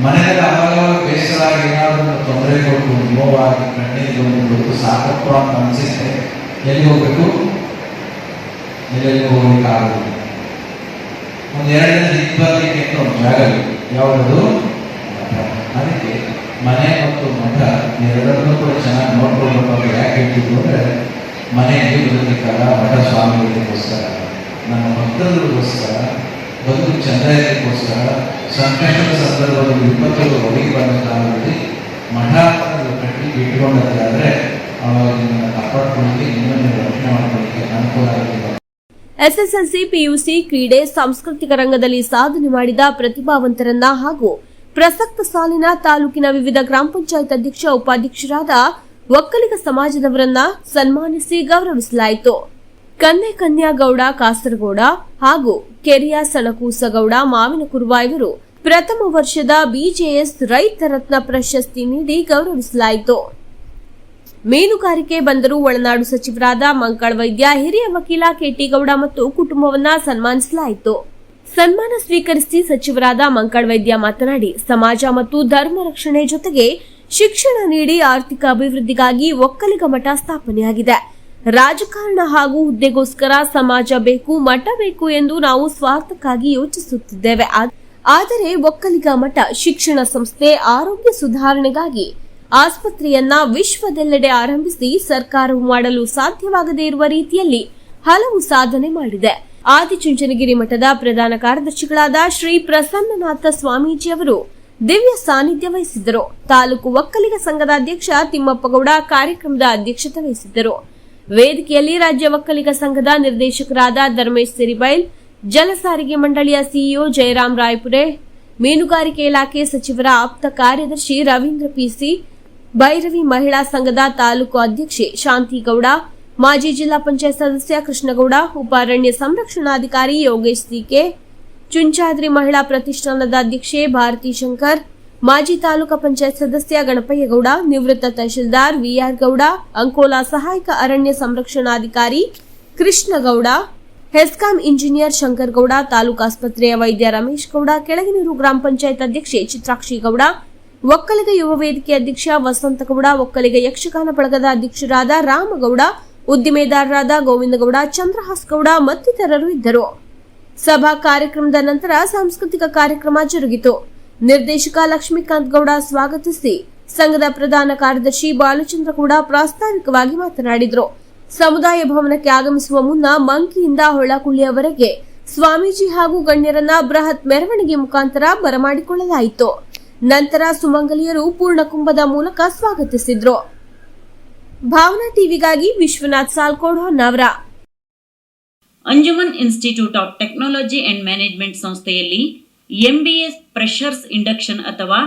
ಮನೆಯಲ್ಲಿ ಅವಾಗ ಬೇಸರ ಏನಾದರೂ ತೊಂದರೆ ಕೊಟ್ಟು, ನೋವಾಗಿ ಕಣ್ಣಿಗೆ ಒಂದು ಬಿಟ್ಟು ಸಾಕಪ್ಪ ಅಂತ ಅನಿಸಿದ್ರೆ ಎಲ್ಲಿ ಹೋಗ್ಬೇಕು? ಎಲ್ಲೆಲ್ಲಿ ಆಗೋದಿಲ್ಲ. ಒಂದು ಎರಡು ದಿನ ಜಾಗ ಯಾವುದು ಅದಕ್ಕೆ ಮನೆ ಮತ್ತು ಮಠ ಎರಡನ್ನೂ ಕೂಡ ಚೆನ್ನಾಗಿ ನೋಡ್ಕೊಳ್ಬೇಕು ಅಂತ ಯಾಕೆ ಹೇಳ್ತಿದ್ರು ಅಂದರೆ, ಮನೆ ಬದುಕಲಿಕ್ಕಲ್ಲ ಮಠ ಸ್ವಾಮಿಗಳಿಗೋಸ್ಕರ, ನಮ್ಮ ಭಕ್ತರಿಗೋಸ್ಕರ ಬದುಕು ಚಂದ್ರಗೋಸ್ಕರ ಸಂಕಷ್ಟದ ಸಂದರ್ಭದಲ್ಲಿ ವಿಪತ್ತುಗಳು ಒಳಗೆ ಬಂದ ಕಾಲದಲ್ಲಿ ಮಠ ಕಟ್ಟಿ ಇಟ್ಕೊಂಡದ್ದಾದರೆ, ಅವಾಗ ನಿಮ್ಮನ್ನು ಕಾಪಾಡ್ಕೊಳ್ಳಿಕ್ಕೆ, ನಿಮ್ಮನ್ನು ರಕ್ಷಣೆ ಮಾಡ್ಕೊಳ್ಳಿಕ್ಕೆ ಅನುಕೂಲ ಆಗುತ್ತೆ. ಎಸ್ಎಸ್ಎಲ್ಸಿ ಪಿಯುಸಿ ಕ್ರೀಡೆ ಸಾಂಸ್ಕೃತಿಕ ರಂಗದಲ್ಲಿ ಸಾಧನೆ ಮಾಡಿದ ಪ್ರತಿಭಾವಂತರನ್ನ ಹಾಗೂ ಪ್ರಸಕ್ತ ಸಾಲಿನ ತಾಲೂಕಿನ ವಿವಿಧ ಗ್ರಾಮ ಪಂಚಾಯತ್ ಅಧ್ಯಕ್ಷ ಉಪಾಧ್ಯಕ್ಷರಾದ ಒಕ್ಕಲಿಗ ಸಮಾಜದವರನ್ನ ಸನ್ಮಾನಿಸಿ ಗೌರವಿಸಲಾಯಿತು. ಕನ್ನೆ ಕನ್ಯಾಗೌಡ ಕಾಸರಗೌಡ ಹಾಗೂ ಕೆರಿಯ ಸಣಕೂಸಗೌಡ ಮಾವಿನಕುರ್ವ ಇವರು ಪ್ರಥಮ ವರ್ಷದ ಬಿಜೆಎಸ್ ರೈತ ರತ್ನ ಪ್ರಶಸ್ತಿ ನೀಡಿ ಗೌರವಿಸಲಾಯಿತು. ಮೀನುಗಾರಿಕೆ ಬಂದರು ಒಳನಾಡು ಸಚಿವರಾದ ಮಂಕಾಳ್ ವೈದ್ಯ, ಹಿರಿಯ ವಕೀಲ ಕೆಟಿಗೌಡ ಮತ್ತು ಕುಟುಂಬವನ್ನ ಸನ್ಮಾನಿಸಲಾಯಿತು. ಸನ್ಮಾನ ಸ್ವೀಕರಿಸಿ ಸಚಿವರಾದ ಮಂಕಳ್ ವೈದ್ಯ ಮಾತನಾಡಿ, ಸಮಾಜ ಮತ್ತು ಧರ್ಮ ರಕ್ಷಣೆ ಜೊತೆಗೆ ಶಿಕ್ಷಣ ನೀಡಿ ಆರ್ಥಿಕ ಅಭಿವೃದ್ಧಿಗಾಗಿ ಒಕ್ಕಲಿಗ ಮಠ ಸ್ಥಾಪನೆಯಾಗಿದೆ. ರಾಜಕಾರಣ ಹಾಗೂ ಹುದ್ದೆಗೋಸ್ಕರ ಸಮಾಜ ಬೇಕು, ಮಠ ಬೇಕು ಎಂದು ನಾವು ಸ್ವಾರ್ಥಕ್ಕಾಗಿ ಯೋಚಿಸುತ್ತಿದ್ದೇವೆ. ಆದರೆ ಒಕ್ಕಲಿಗ ಮಠ ಶಿಕ್ಷಣ ಸಂಸ್ಥೆ ಆರೋಗ್ಯ ಸುಧಾರಣೆಗಾಗಿ ಆಸ್ಪತ್ರೆಯನ್ನ ವಿಶ್ವದೆಲ್ಲೆಡೆ ಆರಂಭಿಸಿ ಸರ್ಕಾರವು ಮಾಡಲು ಸಾಧ್ಯವಾಗದೇ ಇರುವ ರೀತಿಯಲ್ಲಿ ಹಲವು ಸಾಧನೆ ಮಾಡಿದೆ. ಆದಿಚುಂಚನಗಿರಿ ಮಠದ ಪ್ರಧಾನ ಕಾರ್ಯದರ್ಶಿಗಳಾದ ಶ್ರೀ ಪ್ರಸನ್ನನಾಥ ಸ್ವಾಮೀಜಿ ಅವರು ದಿವ್ಯ ಸಾನ್ನಿಧ್ಯ ವಹಿಸಿದ್ದರು. ತಾಲೂಕು ಒಕ್ಕಲಿಗ ಸಂಘದ ಅಧ್ಯಕ್ಷ ತಿಮ್ಮಪ್ಪಗೌಡ ಕಾರ್ಯಕ್ರಮದ ಅಧ್ಯಕ್ಷತೆ ವಹಿಸಿದ್ದರು. ವೇದಿಕೆಯಲ್ಲಿ ರಾಜ್ಯ ಒಕ್ಕಲಿಗ ಸಂಘದ ನಿರ್ದೇಶಕರಾದ ಧರ್ಮೇಶ್ ಸಿರಿಬೈಲ್ ಜಲಸಾರಿಗೆ ಮಂಡಳಿಯ ಸಿಇಒ ಜಯರಾಮ್ ರಾಯ್ಪುರೆ, ಮೀನುಗಾರಿಕೆ ಇಲಾಖೆ ಸಚಿವರ ಆಪ್ತ ಕಾರ್ಯದರ್ಶಿ ರವೀಂದ್ರ ಪಿಸಿ ಭೈರವಿ ಮಹಿಳಾ ಸಂಘದ ತಾಲೂಕು ಅಧ್ಯಕ್ಷೆ ಶಾಂತಿಗೌಡ ಮಾಜಿ ಜಿಲ್ಲಾ ಪಂಚಾಯತ್ ಸದಸ್ಯ ಕೃಷ್ಣಗೌಡ ಉಪ ಅರಣ್ಯ ಸಂರಕ್ಷಣಾಧಿಕಾರಿ ಯೋಗೇಶ್ ಸಿಕೆ ಚುಂಚಾದ್ರಿ ಮಹಿಳಾ ಪ್ರತಿಷ್ಠಾನದ ಅಧ್ಯಕ್ಷೆ ಭಾರತಿ ಶಂಕರ್, ಮಾಜಿ ತಾಲೂಕಾ ಪಂಚಾಯತ್ ಸದಸ್ಯ ಗಣಪಯ್ಯಗೌಡ, ನಿವೃತ್ತ ತಹಶೀಲ್ದಾರ್ ವಿಆರ್ ಗೌಡ, ಅಂಕೋಲಾ ಸಹಾಯಕ ಅರಣ್ಯ ಸಂರಕ್ಷಣಾಧಿಕಾರಿ ಕೃಷ್ಣಗೌಡ, ಹೆಸ್ಕಾಂ ಇಂಜಿನಿಯರ್ ಶಂಕರ್ ಗೌಡ ತಾಲೂಕಾಸ್ಪತ್ರೆಯ ವೈದ್ಯ ರಮೇಶ್ ಗೌಡ, ಕೆಳಗಿನೂರು ಗ್ರಾಮ ಪಂಚಾಯತ್ ಅಧ್ಯಕ್ಷೆ ಚಿತ್ರಾಕ್ಷಿ ಗೌಡ, ಒಕ್ಕಲಿಗ ಯುವ ವೇದಿಕೆ ಅಧ್ಯಕ್ಷ ವಸಂತಗೌಡ, ಒಕ್ಕಲಿಗ ಯಕ್ಷಗಾನ ಬಳಗದ ಅಧ್ಯಕ್ಷರಾದ ರಾಮಗೌಡ ಉದ್ದಿಮೆದಾರರಾದ ಗೋವಿಂದಗೌಡ ಚಂದ್ರಹಾಸ್ ಗೌಡ ಮತ್ತಿತರರು ಇದ್ದರು. ಸಭಾ ಕಾರ್ಯಕ್ರಮದ ನಂತರ ಸಾಂಸ್ಕೃತಿಕ ಕಾರ್ಯಕ್ರಮ ಜರುಗಿತು. ನಿರ್ದೇಶಕ ಲಕ್ಷ್ಮೀಕಾಂತ್ ಗೌಡ ಸ್ವಾಗತಿಸಿ ಸಂಘದ ಪ್ರಧಾನ ಕಾರ್ಯದರ್ಶಿ ಬಾಲಚಂದ್ರ ಗೌಡ ಪ್ರಾಸ್ತಾವಿಕವಾಗಿ ಮಾತನಾಡಿದರು. ಸಮುದಾಯ ಭವನಕ್ಕೆ ಆಗಮಿಸುವ ಮುನ್ನ ಮಂಕಿಯಿಂದ ಹೊಳಕುಳ್ಳಿಯವರೆಗೆ ಸ್ವಾಮೀಜಿ ಹಾಗೂ ಗಣ್ಯರನ್ನ ಬೃಹತ್ ಮೆರವಣಿಗೆ ಮುಖಾಂತರ ಬರಮಾಡಿಕೊಳ್ಳಲಾಯಿತು. ನಂತರ ಸುಮಂಗಲಿಯರು ಪೂರ್ಣಕುಂಭದ ಮೂಲಕ ಸ್ವಾಗತಿಸಿದ್ರು. Bhavana ಟಿವಿಗಾಗಿ Vishwanath Salkod Honnavar. Anjuman institute of technology and management ಸಂಸ್ಥೆಯಲ್ಲಿ ಎಂಬಿಎಸ್ ಪ್ರೆಷರ್ಸ್ ಇಂಡಕ್ಷನ್ ಅಥವಾ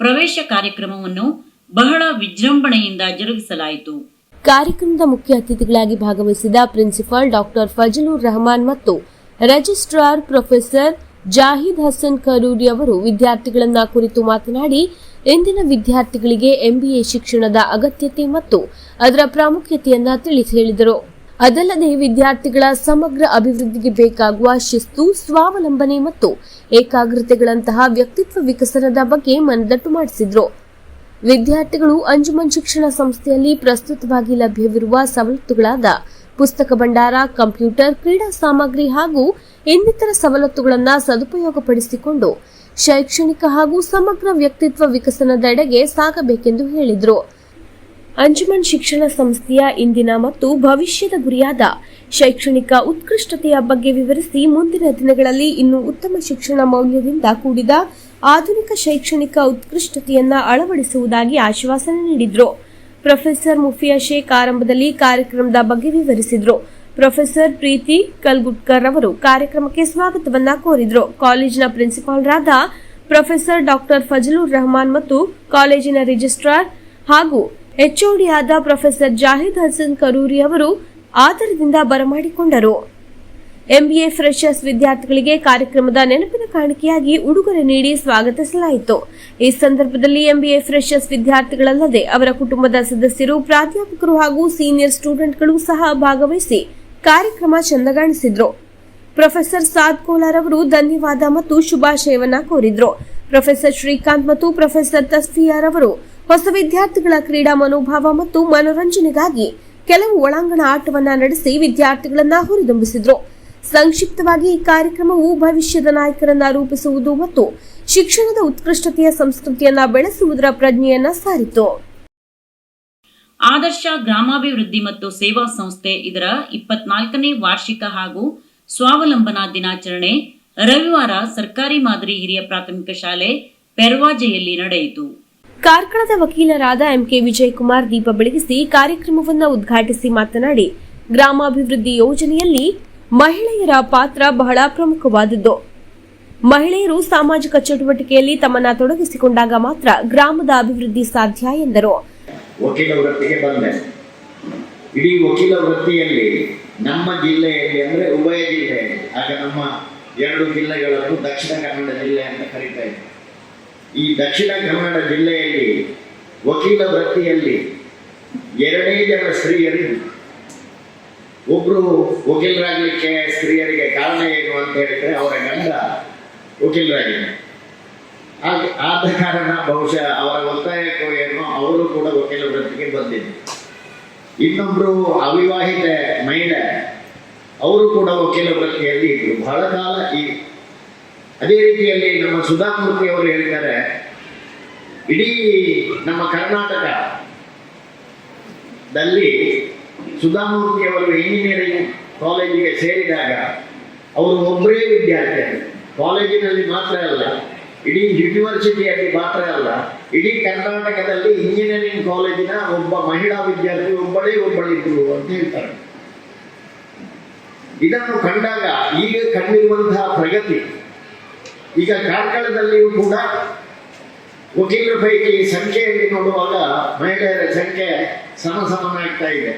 ಪ್ರವೇಶ ಕಾರ್ಯಕ್ರಮವನ್ನು ಬಹಳ ವಿಜೃಂಭಣೆಯಿಂದ ಜರುಗಿಸಲಾಯಿತು. ಕಾರ್ಯಕ್ರಮದ ಮುಖ್ಯ ಅತಿಥಿಗಳಾಗಿ ಭಾಗವಹಿಸಿದ ಪ್ರಿನ್ಸಿಪಾಲ್ ಡಾಕ್ಟರ್ ಫಜಲುರ್ ರಹಮಾನ್ ಮತ್ತು ರಿಜಿಸ್ಟ್ರಾರ್ ಪ್ರೊಫೆಸರ್ ಜಾಹಿದ್ ಹಸನ್ ಕರೂರಿ ಅವರು ವಿದ್ಯಾರ್ಥಿಗಳನ್ನ ಕುರಿತು ಮಾತನಾಡಿ ಇಂದಿನ ವಿದ್ಯಾರ್ಥಿಗಳಿಗೆ ಎಂಬಿಎ ಶಿಕ್ಷಣದ ಅಗತ್ಯತೆ ಮತ್ತು ಅದರ ಪ್ರಾಮುಖ್ಯತೆಯನ್ನ ತಿಳಿಸಿ ಹೇಳಿದರು. ಅದಲ್ಲದೆ ವಿದ್ಯಾರ್ಥಿಗಳ ಸಮಗ್ರ ಅಭಿವೃದ್ಧಿಗೆ ಬೇಕಾಗುವ ಶಿಸ್ತು, ಸ್ವಾವಲಂಬನೆ ಮತ್ತು ಏಕಾಗ್ರತೆಗಳಂತಹ ವ್ಯಕ್ತಿತ್ವ ವಿಕಸನದ ಬಗ್ಗೆ ಮನದಟ್ಟು ಮಾಡಿಸಿದ್ರು. ವಿದ್ಯಾರ್ಥಿಗಳು ಅಂಜುಮನ್ ಶಿಕ್ಷಣ ಸಂಸ್ಥೆಯಲ್ಲಿ ಪ್ರಸ್ತುತವಾಗಿ ಲಭ್ಯವಿರುವ ಸವಲತ್ತುಗಳಾದ ಪುಸ್ತಕ ಭಂಡಾರ, ಕಂಪ್ಯೂಟರ್, ಕ್ರೀಡಾ ಸಾಮಗ್ರಿ ಹಾಗೂ ಇನ್ನಿತರ ಸವಲತ್ತುಗಳನ್ನು ಸದುಪಯೋಗಪಡಿಸಿಕೊಂಡು ಶೈಕ್ಷಣಿಕ ಹಾಗೂ ಸಮಗ್ರ ವ್ಯಕ್ತಿತ್ವ ವಿಕಸನದೆಡೆಗೆ ಸಾಗಬೇಕೆಂದು ಹೇಳಿದರು. ಅಂಜುಮನ್ ಶಿಕ್ಷಣ ಸಂಸ್ಥೆಯ ಇಂದಿನ ಮತ್ತು ಭವಿಷ್ಯದ ಗುರಿಯಾದ ಶೈಕ್ಷಣಿಕ ಉತ್ಕೃಷ್ಟತೆಯ ಬಗ್ಗೆ ವಿವರಿಸಿ ಮುಂದಿನ ದಿನಗಳಲ್ಲಿ ಇನ್ನು ಉತ್ತಮ ಶಿಕ್ಷಣ ಮೌಲ್ಯದಿಂದ ಕೂಡಿದ ಆಧುನಿಕ ಶೈಕ್ಷಣಿಕ ಉತ್ಕೃಷ್ಟತೆಯನ್ನು ಅಳವಡಿಸುವುದಾಗಿ ಆಶ್ವಾಸನೆ ನೀಡಿದರು. ಪ್ರೊಫೆಸರ್ ಮುಫಿಯಾ ಶೇಖ್ ಆರಂಭದಲ್ಲಿ ಕಾರ್ಯಕ್ರಮದ ಬಗ್ಗೆ ವಿವರಿಸಿದರು. ಪ್ರೊಫೆಸರ್ ಪ್ರೀತಿ ಕಲ್ಗುಟ್ಕರ್ ಅವರು ಕಾರ್ಯಕ್ರಮಕ್ಕೆ ಸ್ವಾಗತವನ್ನ ಕೋರಿದರು. ಕಾಲೇಜಿನ ಪ್ರಿನ್ಸಿಪಾಲ್ರಾದ ಪ್ರೊಫೆಸರ್ ಡಾಕ್ಟರ್ ಫಜಲುರ್ ರಹಮಾನ್ ಮತ್ತು ಕಾಲೇಜಿನ ರಿಜಿಸ್ಟ್ರಾರ್ ಹಾಗೂ ಎಚ್ಒಡಿ ಆದ ಪ್ರೊಫೆಸರ್ ಜಾಹಿದ್ ಹಸನ್ ಕರೂರಿ ಅವರು ಆದರದಿಂದ ಬರಮಾಡಿಕೊಂಡರು. ಎಂಬಿಎ ಫ್ರೆಶರ್ಸ್ ವಿದ್ಯಾರ್ಥಿಗಳಿಗೆ ಕಾರ್ಯಕ್ರಮದ ನೆನಪಿನ ಕಾಣಿಕೆಯಾಗಿ ಉಡುಗೊರೆ ನೀಡಿ ಸ್ವಾಗತಿಸಲಾಯಿತು. ಈ ಸಂದರ್ಭದಲ್ಲಿ ಎಂಬಿಎ ಫ್ರೆಶರ್ಸ್ ವಿದ್ಯಾರ್ಥಿಗಳಲ್ಲದೆ ಅವರ ಕುಟುಂಬದ ಸದಸ್ಯರು, ಪ್ರಾಧ್ಯಾಪಕರು ಹಾಗೂ ಸೀನಿಯರ್ ಸ್ಟೂಡೆಂಟ್ಗಳು ಸಹ ಭಾಗವಹಿಸಿ ಕಾರ್ಯಕ್ರಮ ಚಂದಗಾಣಿಸಿದ್ರು. ಪ್ರೊಫೆಸರ್ ಸಾದ್ ಕೋಲಾರ್ ಅವರು ಧನ್ಯವಾದ ಮತ್ತು ಶುಭಾಶಯವನ್ನ ಕೋರಿದ್ರು. ಪ್ರೊಫೆಸರ್ ಶ್ರೀಕಾಂತ್ ಮತ್ತು ಪ್ರೊಫೆಸರ್ ತಸ್ಫಿಯಾರ್ ಅವರು ಹೊಸ ವಿದ್ಯಾರ್ಥಿಗಳ ಕ್ರೀಡಾ ಮನೋಭಾವ ಮತ್ತು ಮನೋರಂಜನೆಗಾಗಿ ಕೆಲವು ಒಳಾಂಗಣ ಆಟವನ್ನ ನಡೆಸಿ ವಿದ್ಯಾರ್ಥಿಗಳನ್ನ ಹುರಿದುಂಬಿಸಿದ್ರು. ಸಂಕ್ಷಿಪ್ತವಾಗಿ ಈ ಕಾರ್ಯಕ್ರಮವು ಭವಿಷ್ಯದ ನಾಯಕರನ್ನ ರೂಪಿಸುವುದು ಮತ್ತು ಶಿಕ್ಷಣದ ಉತ್ಕೃಷ್ಟತೆಯ ಸಂಸ್ಕೃತಿಯನ್ನ ಬೆಳೆಸುವುದರ ಪ್ರಜ್ಞೆಯನ್ನ ಸಾರಿತು. ಆದರ್ಶ ಗ್ರಾಮಾಭಿವೃದ್ಧಿ ಮತ್ತು ಸೇವಾ ಸಂಸ್ಥೆ ಇದರ ಇಪ್ಪತ್ನಾಲ್ಕನೇ ವಾರ್ಷಿಕ ಹಾಗೂ ಸ್ವಾವಲಂಬನಾ ದಿನಾಚರಣೆ ರವಿವಾರ ಸರ್ಕಾರಿ ಮಾದರಿ ಹಿರಿಯ ಪ್ರಾಥಮಿಕ ಶಾಲೆ ಪೆರ್ವಾಜೆಯಲ್ಲಿ ನಡೆಯಿತು. ಕಾರ್ಕಳದ ವಕೀಲರಾದ ಎಂಕೆ ವಿಜಯಕುಮಾರ್ ದೀಪ ಬೆಳಗಿಸಿ ಕಾರ್ಯಕ್ರಮವನ್ನು ಉದ್ಘಾಟಿಸಿ ಮಾತನಾಡಿ, ಗ್ರಾಮಾಭಿವೃದ್ಧಿ ಯೋಜನೆಯಲ್ಲಿ ಮಹಿಳೆಯರ ಪಾತ್ರ ಬಹಳ ಪ್ರಮುಖವಾದದ್ದು. ಮಹಿಳೆಯರು ಸಾಮಾಜಿಕ ಚಟುವಟಿಕೆಯಲ್ಲಿ ತಮ್ಮನ್ನ ತೊಡಗಿಸಿಕೊಂಡಾಗ ಮಾತ್ರ ಗ್ರಾಮದ ಅಭಿವೃದ್ಧಿ ಸಾಧ್ಯ ಎಂದರು. ವಕೀಲ ವೃತ್ತಿಗೆ ಬಂದೆ. ಇಡೀ ವಕೀಲ ವೃತ್ತಿಯಲ್ಲಿ ನಮ್ಮ ಜಿಲ್ಲೆಯಲ್ಲಿ ಅಂದರೆ ಉಭಯ ಜಿಲ್ಲೆಯಲ್ಲಿ ಆಗ ನಮ್ಮ ಎರಡು ಜಿಲ್ಲೆಗಳನ್ನು ದಕ್ಷಿಣ ಕನ್ನಡ ಜಿಲ್ಲೆ ಅಂತ ಕರೀತಾ ಇದ್ದೆ. ಈ ದಕ್ಷಿಣ ಕನ್ನಡ ಜಿಲ್ಲೆಯಲ್ಲಿ ವಕೀಲ ವೃತ್ತಿಯಲ್ಲಿ ಎರಡೇ ಜನ ಸ್ತ್ರೀಯರಿಗೆ ಒಬ್ರು ವಕೀಲರಾಗಲಿಕ್ಕೆ ಸ್ತ್ರೀಯರಿಗೆ ಕಾರಣ ಏನು ಅಂತ ಹೇಳಿದ್ರೆ ಅವರ ಗಂಡ ವಕೀಲರಾಗಿದೆ ಆದ ಕಾರಣ ಬಹುಶಃ ಅವರ ಒತ್ತಾಯಕ್ಕೂ ಏನೋ ಅವರು ಕೂಡ ವಕೀಲ ವೃತ್ತಿಗೆ ಬಂದಿದ್ದರು. ಇನ್ನೊಬ್ರು ಅವಿವಾಹಿತ ಮಹಿಳೆ, ಅವರು ಕೂಡ ವಕೀಲ ವೃತ್ತಿಯಲ್ಲಿ ಇದ್ರು ಬಹಳ ಕಾಲ ಈ ಅದೇ ರೀತಿಯಲ್ಲಿ ನಮ್ಮ ಸುಧಾಮೂರ್ತಿ ಅವರು ಹೇಳ್ತಾರೆ ಇಡೀ ನಮ್ಮ ಕರ್ನಾಟಕದಲ್ಲಿ ಸುಧಾಮೂರ್ತಿ ಅವರು ಇಂಜಿನಿಯರಿಂಗ್ ಕಾಲೇಜಿಗೆ ಸೇರಿದಾಗ ಅವರು ಒಬ್ಬರೇ ವಿದ್ಯಾರ್ಥಿ ಕಾಲೇಜಿನಲ್ಲಿ ಮಾತ್ರ ಅಲ್ಲ, ಇಡೀ ಯೂನಿವರ್ಸಿಟಿಯಲ್ಲಿ ಮಾತ್ರ ಅಲ್ಲ, ಇಡೀ ಕರ್ನಾಟಕದಲ್ಲಿ ಇಂಜಿನಿಯರಿಂಗ್ ಕಾಲೇಜಿನ ಒಬ್ಬ ಮಹಿಳಾ ವಿದ್ಯಾರ್ಥಿ ಒಬ್ಬಳೇ ಒಬ್ಬಳಿದ್ರು ಅಂತ ಹೇಳ್ತಾರೆ. ಇದನ್ನು ಕಂಡಾಗ ಈಗ ಕಂಡಿರುವಂತಹ ಪ್ರಗತಿ ಈಗ ಕಾರ್ಕಳದಲ್ಲಿಯೂ ಕೂಡ ವಕೀಲರ ಪೈಕಿ ಸಂಖ್ಯೆಯಲ್ಲಿ ನೋಡುವಾಗ ಮಹಿಳೆಯರ ಸಂಖ್ಯೆ ಸಮಸಮನಾಗ್ತಾ ಇದೆ.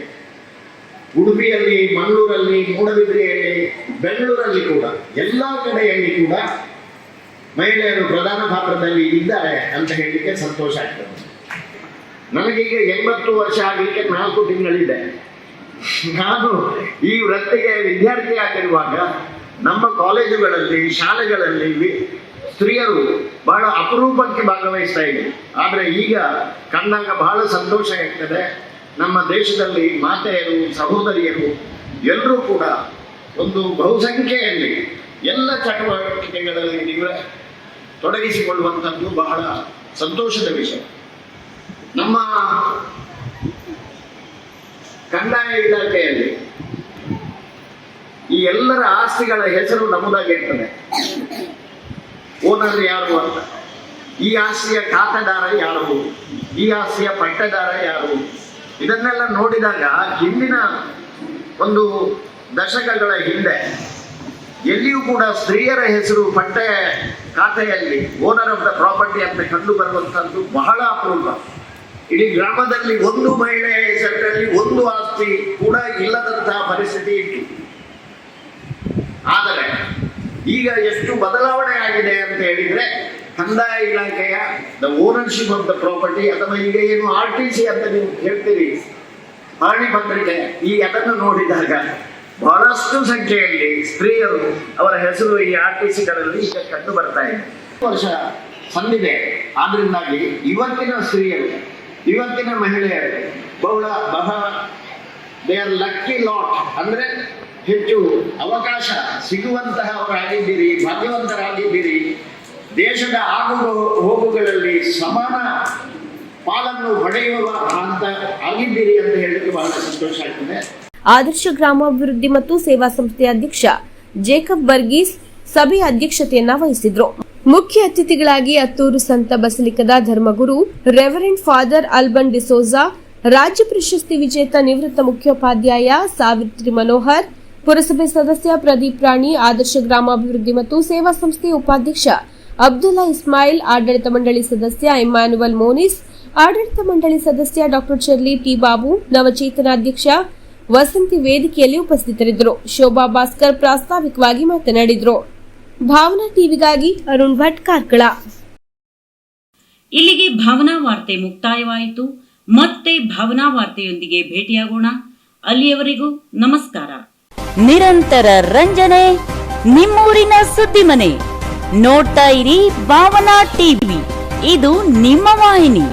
ಉಡುಪಿಯಲ್ಲಿ, ಮಂಗಳೂರಲ್ಲಿ ಮೂಡಬಿದ್ರೆಯಲ್ಲಿ ಬೆಂಗಳೂರಲ್ಲಿ ಕೂಡ, ಎಲ್ಲ ಕಡೆಯಲ್ಲಿ ಕೂಡ ಮಹಿಳೆಯರು ಪ್ರಧಾನ ಪಾತ್ರದಲ್ಲಿ ಇದ್ದಾರೆ ಅಂತ ಹೇಳಲಿಕ್ಕೆ ಸಂತೋಷ ಆಗ್ತದೆ. ನನಗೀಗ ಎಂಬತ್ತು ವರ್ಷ ಆಗಲಿಕ್ಕೆ ನಾಲ್ಕು ತಿಂಗಳಿದೆ. ನಾನು ಈ ವೃತ್ತಿಗೆ ವಿದ್ಯಾರ್ಥಿ ಆಗಿರುವಾಗ ನಮ್ಮ ಕಾಲೇಜುಗಳಲ್ಲಿ, ಶಾಲೆಗಳಲ್ಲಿ ಸ್ತ್ರೀಯರು ಬಹಳ ಅಪರೂಪಕ್ಕೆ ಭಾಗವಹಿಸ್ತಾ ಇದ್ರು ಆದರೆ ಈಗ ಕಂಡಾಗ ಬಹಳ ಸಂತೋಷ ಆಗ್ತದೆ. ನಮ್ಮ ದೇಶದಲ್ಲಿ ಮಾತೆಯರು, ಸಹೋದರಿಯರು ಎಲ್ಲರೂ ಕೂಡ ಒಂದು ಬಹುಸಂಖ್ಯೆಯಲ್ಲಿ ಎಲ್ಲ ಚಟುವಟಿಕೆಗಳಲ್ಲಿ ನೀವು ತೊಡಗಿಸಿಕೊಳ್ಳುವಂಥದ್ದು ಬಹಳ ಸಂತೋಷದ ವಿಷಯ. ನಮ್ಮ ಕಂದಾಯ ಇಲಾಖೆಯಲ್ಲಿ ಈ ಎಲ್ಲರ ಆಸ್ತಿಗಳ ಹೆಸರು ನಮ್ಮದಾಗಿರ್ತದೆ ಓನರ್ ಯಾರು ಅಂತ? ಈ ಆಸ್ತಿಯ ಖಾತೆದಾರ ಯಾರು? ಈ ಆಸ್ತಿಯ ಪಟ್ಟದಾರ ಯಾರು? ಇದನ್ನೆಲ್ಲ ನೋಡಿದಾಗ ಹಿಂದಿನ ಒಂದು ದಶಕಗಳ ಹಿಂದೆ ಎಲ್ಲಿಯೂ ಕೂಡ ಸ್ತ್ರೀಯರ ಹೆಸರು ಪಟ್ಟೆ ಖಾತೆಯಲ್ಲಿ ಓನರ್ ಆಫ್ ದ ಪ್ರಾಪರ್ಟಿ ಅಂತ ಕಂಡು ಬರುವಂತಹದ್ದು ಬಹಳ ಅಪರೂಪ ಇಡೀ ಗ್ರಾಮದಲ್ಲಿ ಒಂದು ಮಹಿಳೆಯ ಹೆಸರಿನಲ್ಲಿ ಒಂದು ಆಸ್ತಿ ಕೂಡ ಇಲ್ಲದಂತಹ ಪರಿಸ್ಥಿತಿ ಇತ್ತು. ಆದರೆ ಈಗ ಎಷ್ಟು ಬದಲಾವಣೆ ಆಗಿದೆ ಅಂತ ಹೇಳಿದ್ರೆ ಕಂದಾಯ ಇಲಾಖೆಯ the ownership of the property ಅಥವಾ ಈಗ ಏನು ಆರ್ ಟಿ ಸಿ ಅಂತ ನೀವು ಹೇಳ್ತೀರಿ. ಪಾಣಿ ಪತ್ರಿಕೆ, ಈ ಅದನ್ನು ನೋಡಿದಾಗ ಬಹಳಷ್ಟು ಸಂಖ್ಯೆಯಲ್ಲಿ ಸ್ತ್ರೀಯರು ಅವರ ಹೆಸರು ಈ ಆರ್ ಟಿ ಸಿಗಳಲ್ಲಿ ಈಗ ಕಂಡು ಬರ್ತಾ ಇದೆ. ವರ್ಷ ಸಂದಿದೆ. ಆದ್ರಿಂದಾಗಿ ಇವತ್ತಿನ ಸ್ತ್ರೀಯರು, ಇವತ್ತಿನ ಮಹಿಳೆಯರು ಬಹಳ ಬಹಳ ದೇ ಆರ್ ಲಕ್ಕಿ ಲಾಟ್ ಅಂದ್ರೆ ಹೆಚ್ಚು ಅವಕಾಶ ಸಿಗುವಂತಹವರಾಗಿದ್ದೀರಿ ಭಾಗ್ಯವಂತರಾಗಿದ್ದೀರಿ ದೇಶದ ಆಗು ಹೋಗುಗಳಲ್ಲಿ ಸಮಾನ ಪಾಲನ್ನು ಪಡೆಯುವ ಅಂತ ಆಗಿದ್ದೀರಿ ಅಂತ ಹೇಳಿದ್ರೆ ಬಹಳ ಸಂತೋಷ ಆಗ್ತದೆ. ಆದರ್ಶ ಗ್ರಾಮಾಭಿವೃದ್ಧಿ ಮತ್ತು ಸೇವಾ ಸಂಸ್ಥೆಯ ಅಧ್ಯಕ್ಷ ಜೇಕಬ್ ಬರ್ಗೀಸ್ ಸಭೆಯ ಅಧ್ಯಕ್ಷತೆಯನ್ನ ವಹಿಸಿದ್ರು. ಮುಖ್ಯ ಅತಿಥಿಗಳಾಗಿ ಅತ್ತೂರು ಸಂತ ಬಸಲಿಕದ ಧರ್ಮಗುರು ರೆವರೆಂಡ್ ಫಾದರ್ ಅಲ್ಬನ್ ಡಿಸೋಜಾ, ರಾಜ್ಯ ಪ್ರಶಸ್ತಿ ವಿಜೇತ ನಿವೃತ್ತ ಮುಖ್ಯೋಪಾಧ್ಯಾಯ ಸಾವಿತ್ರಿ ಮನೋಹರ್ ಪುರಸಭೆ ಸದಸ್ಯ ಪ್ರದೀಪ್ ರಾಣಿ, ಆದರ್ಶ ಗ್ರಾಮಾಭಿವೃದ್ಧಿ ಮತ್ತು ಸೇವಾ ಸಂಸ್ಥೆಯ ಉಪಾಧ್ಯಕ್ಷ ಅಬ್ದುಲ್ಲಾ ಇಸ್ಮಾಯಿಲ್, ಆಡಳಿತ ಮಂಡಳಿ ಸದಸ್ಯ ಇಮ್ಯಾನುವಲ್ ಮೋನಿಸ್, ಆಡಳಿತ ಮಂಡಳಿ ಸದಸ್ಯ ಡಾಕ್ಟರ್ ಚರ್ಲಿ ಟಿ ಬಾಬು, ನವಚೇತನ ಅಧ್ಯಕ್ಷ ವಸಂತಿ ವೇದಿಕೆಯಲ್ಲಿ ಉಪಸ್ಥಿತರಿದ್ದರು. ಶೋಭಾ ಭಾಸ್ಕರ್ ಪ್ರಾಸ್ತಾವಿಕವಾಗಿ ಮಾತನಾಡಿದರು. ಭಾವನಾ ಟಿವಿಗಾಗಿ ಅರುಣ್ ಭಟ್ ಕಾರ್ಕಳ. ಇಲ್ಲಿಗೆ ಭಾವನಾ ವಾರ್ತೆ ಮುಕ್ತಾಯವಾಯಿತು. ಮತ್ತೆ ಭಾವನಾ ವಾರ್ತೆಯೊಂದಿಗೆ ಭೇಟಿಯಾಗೋಣ. ಅಲ್ಲಿಯವರೆಗೂ ನಮಸ್ಕಾರ. ನಿರಂತರ ರಂಜನೆ ನಿಮ್ಮೂರಿನ ಸುದ್ದಿ ಮನೆ ನೋಡ್ತಾ ಇರಿ ಭಾವನಾ ಟಿವಿ. ಇದು ನಿಮ್ಮ ವಾಹಿನಿ.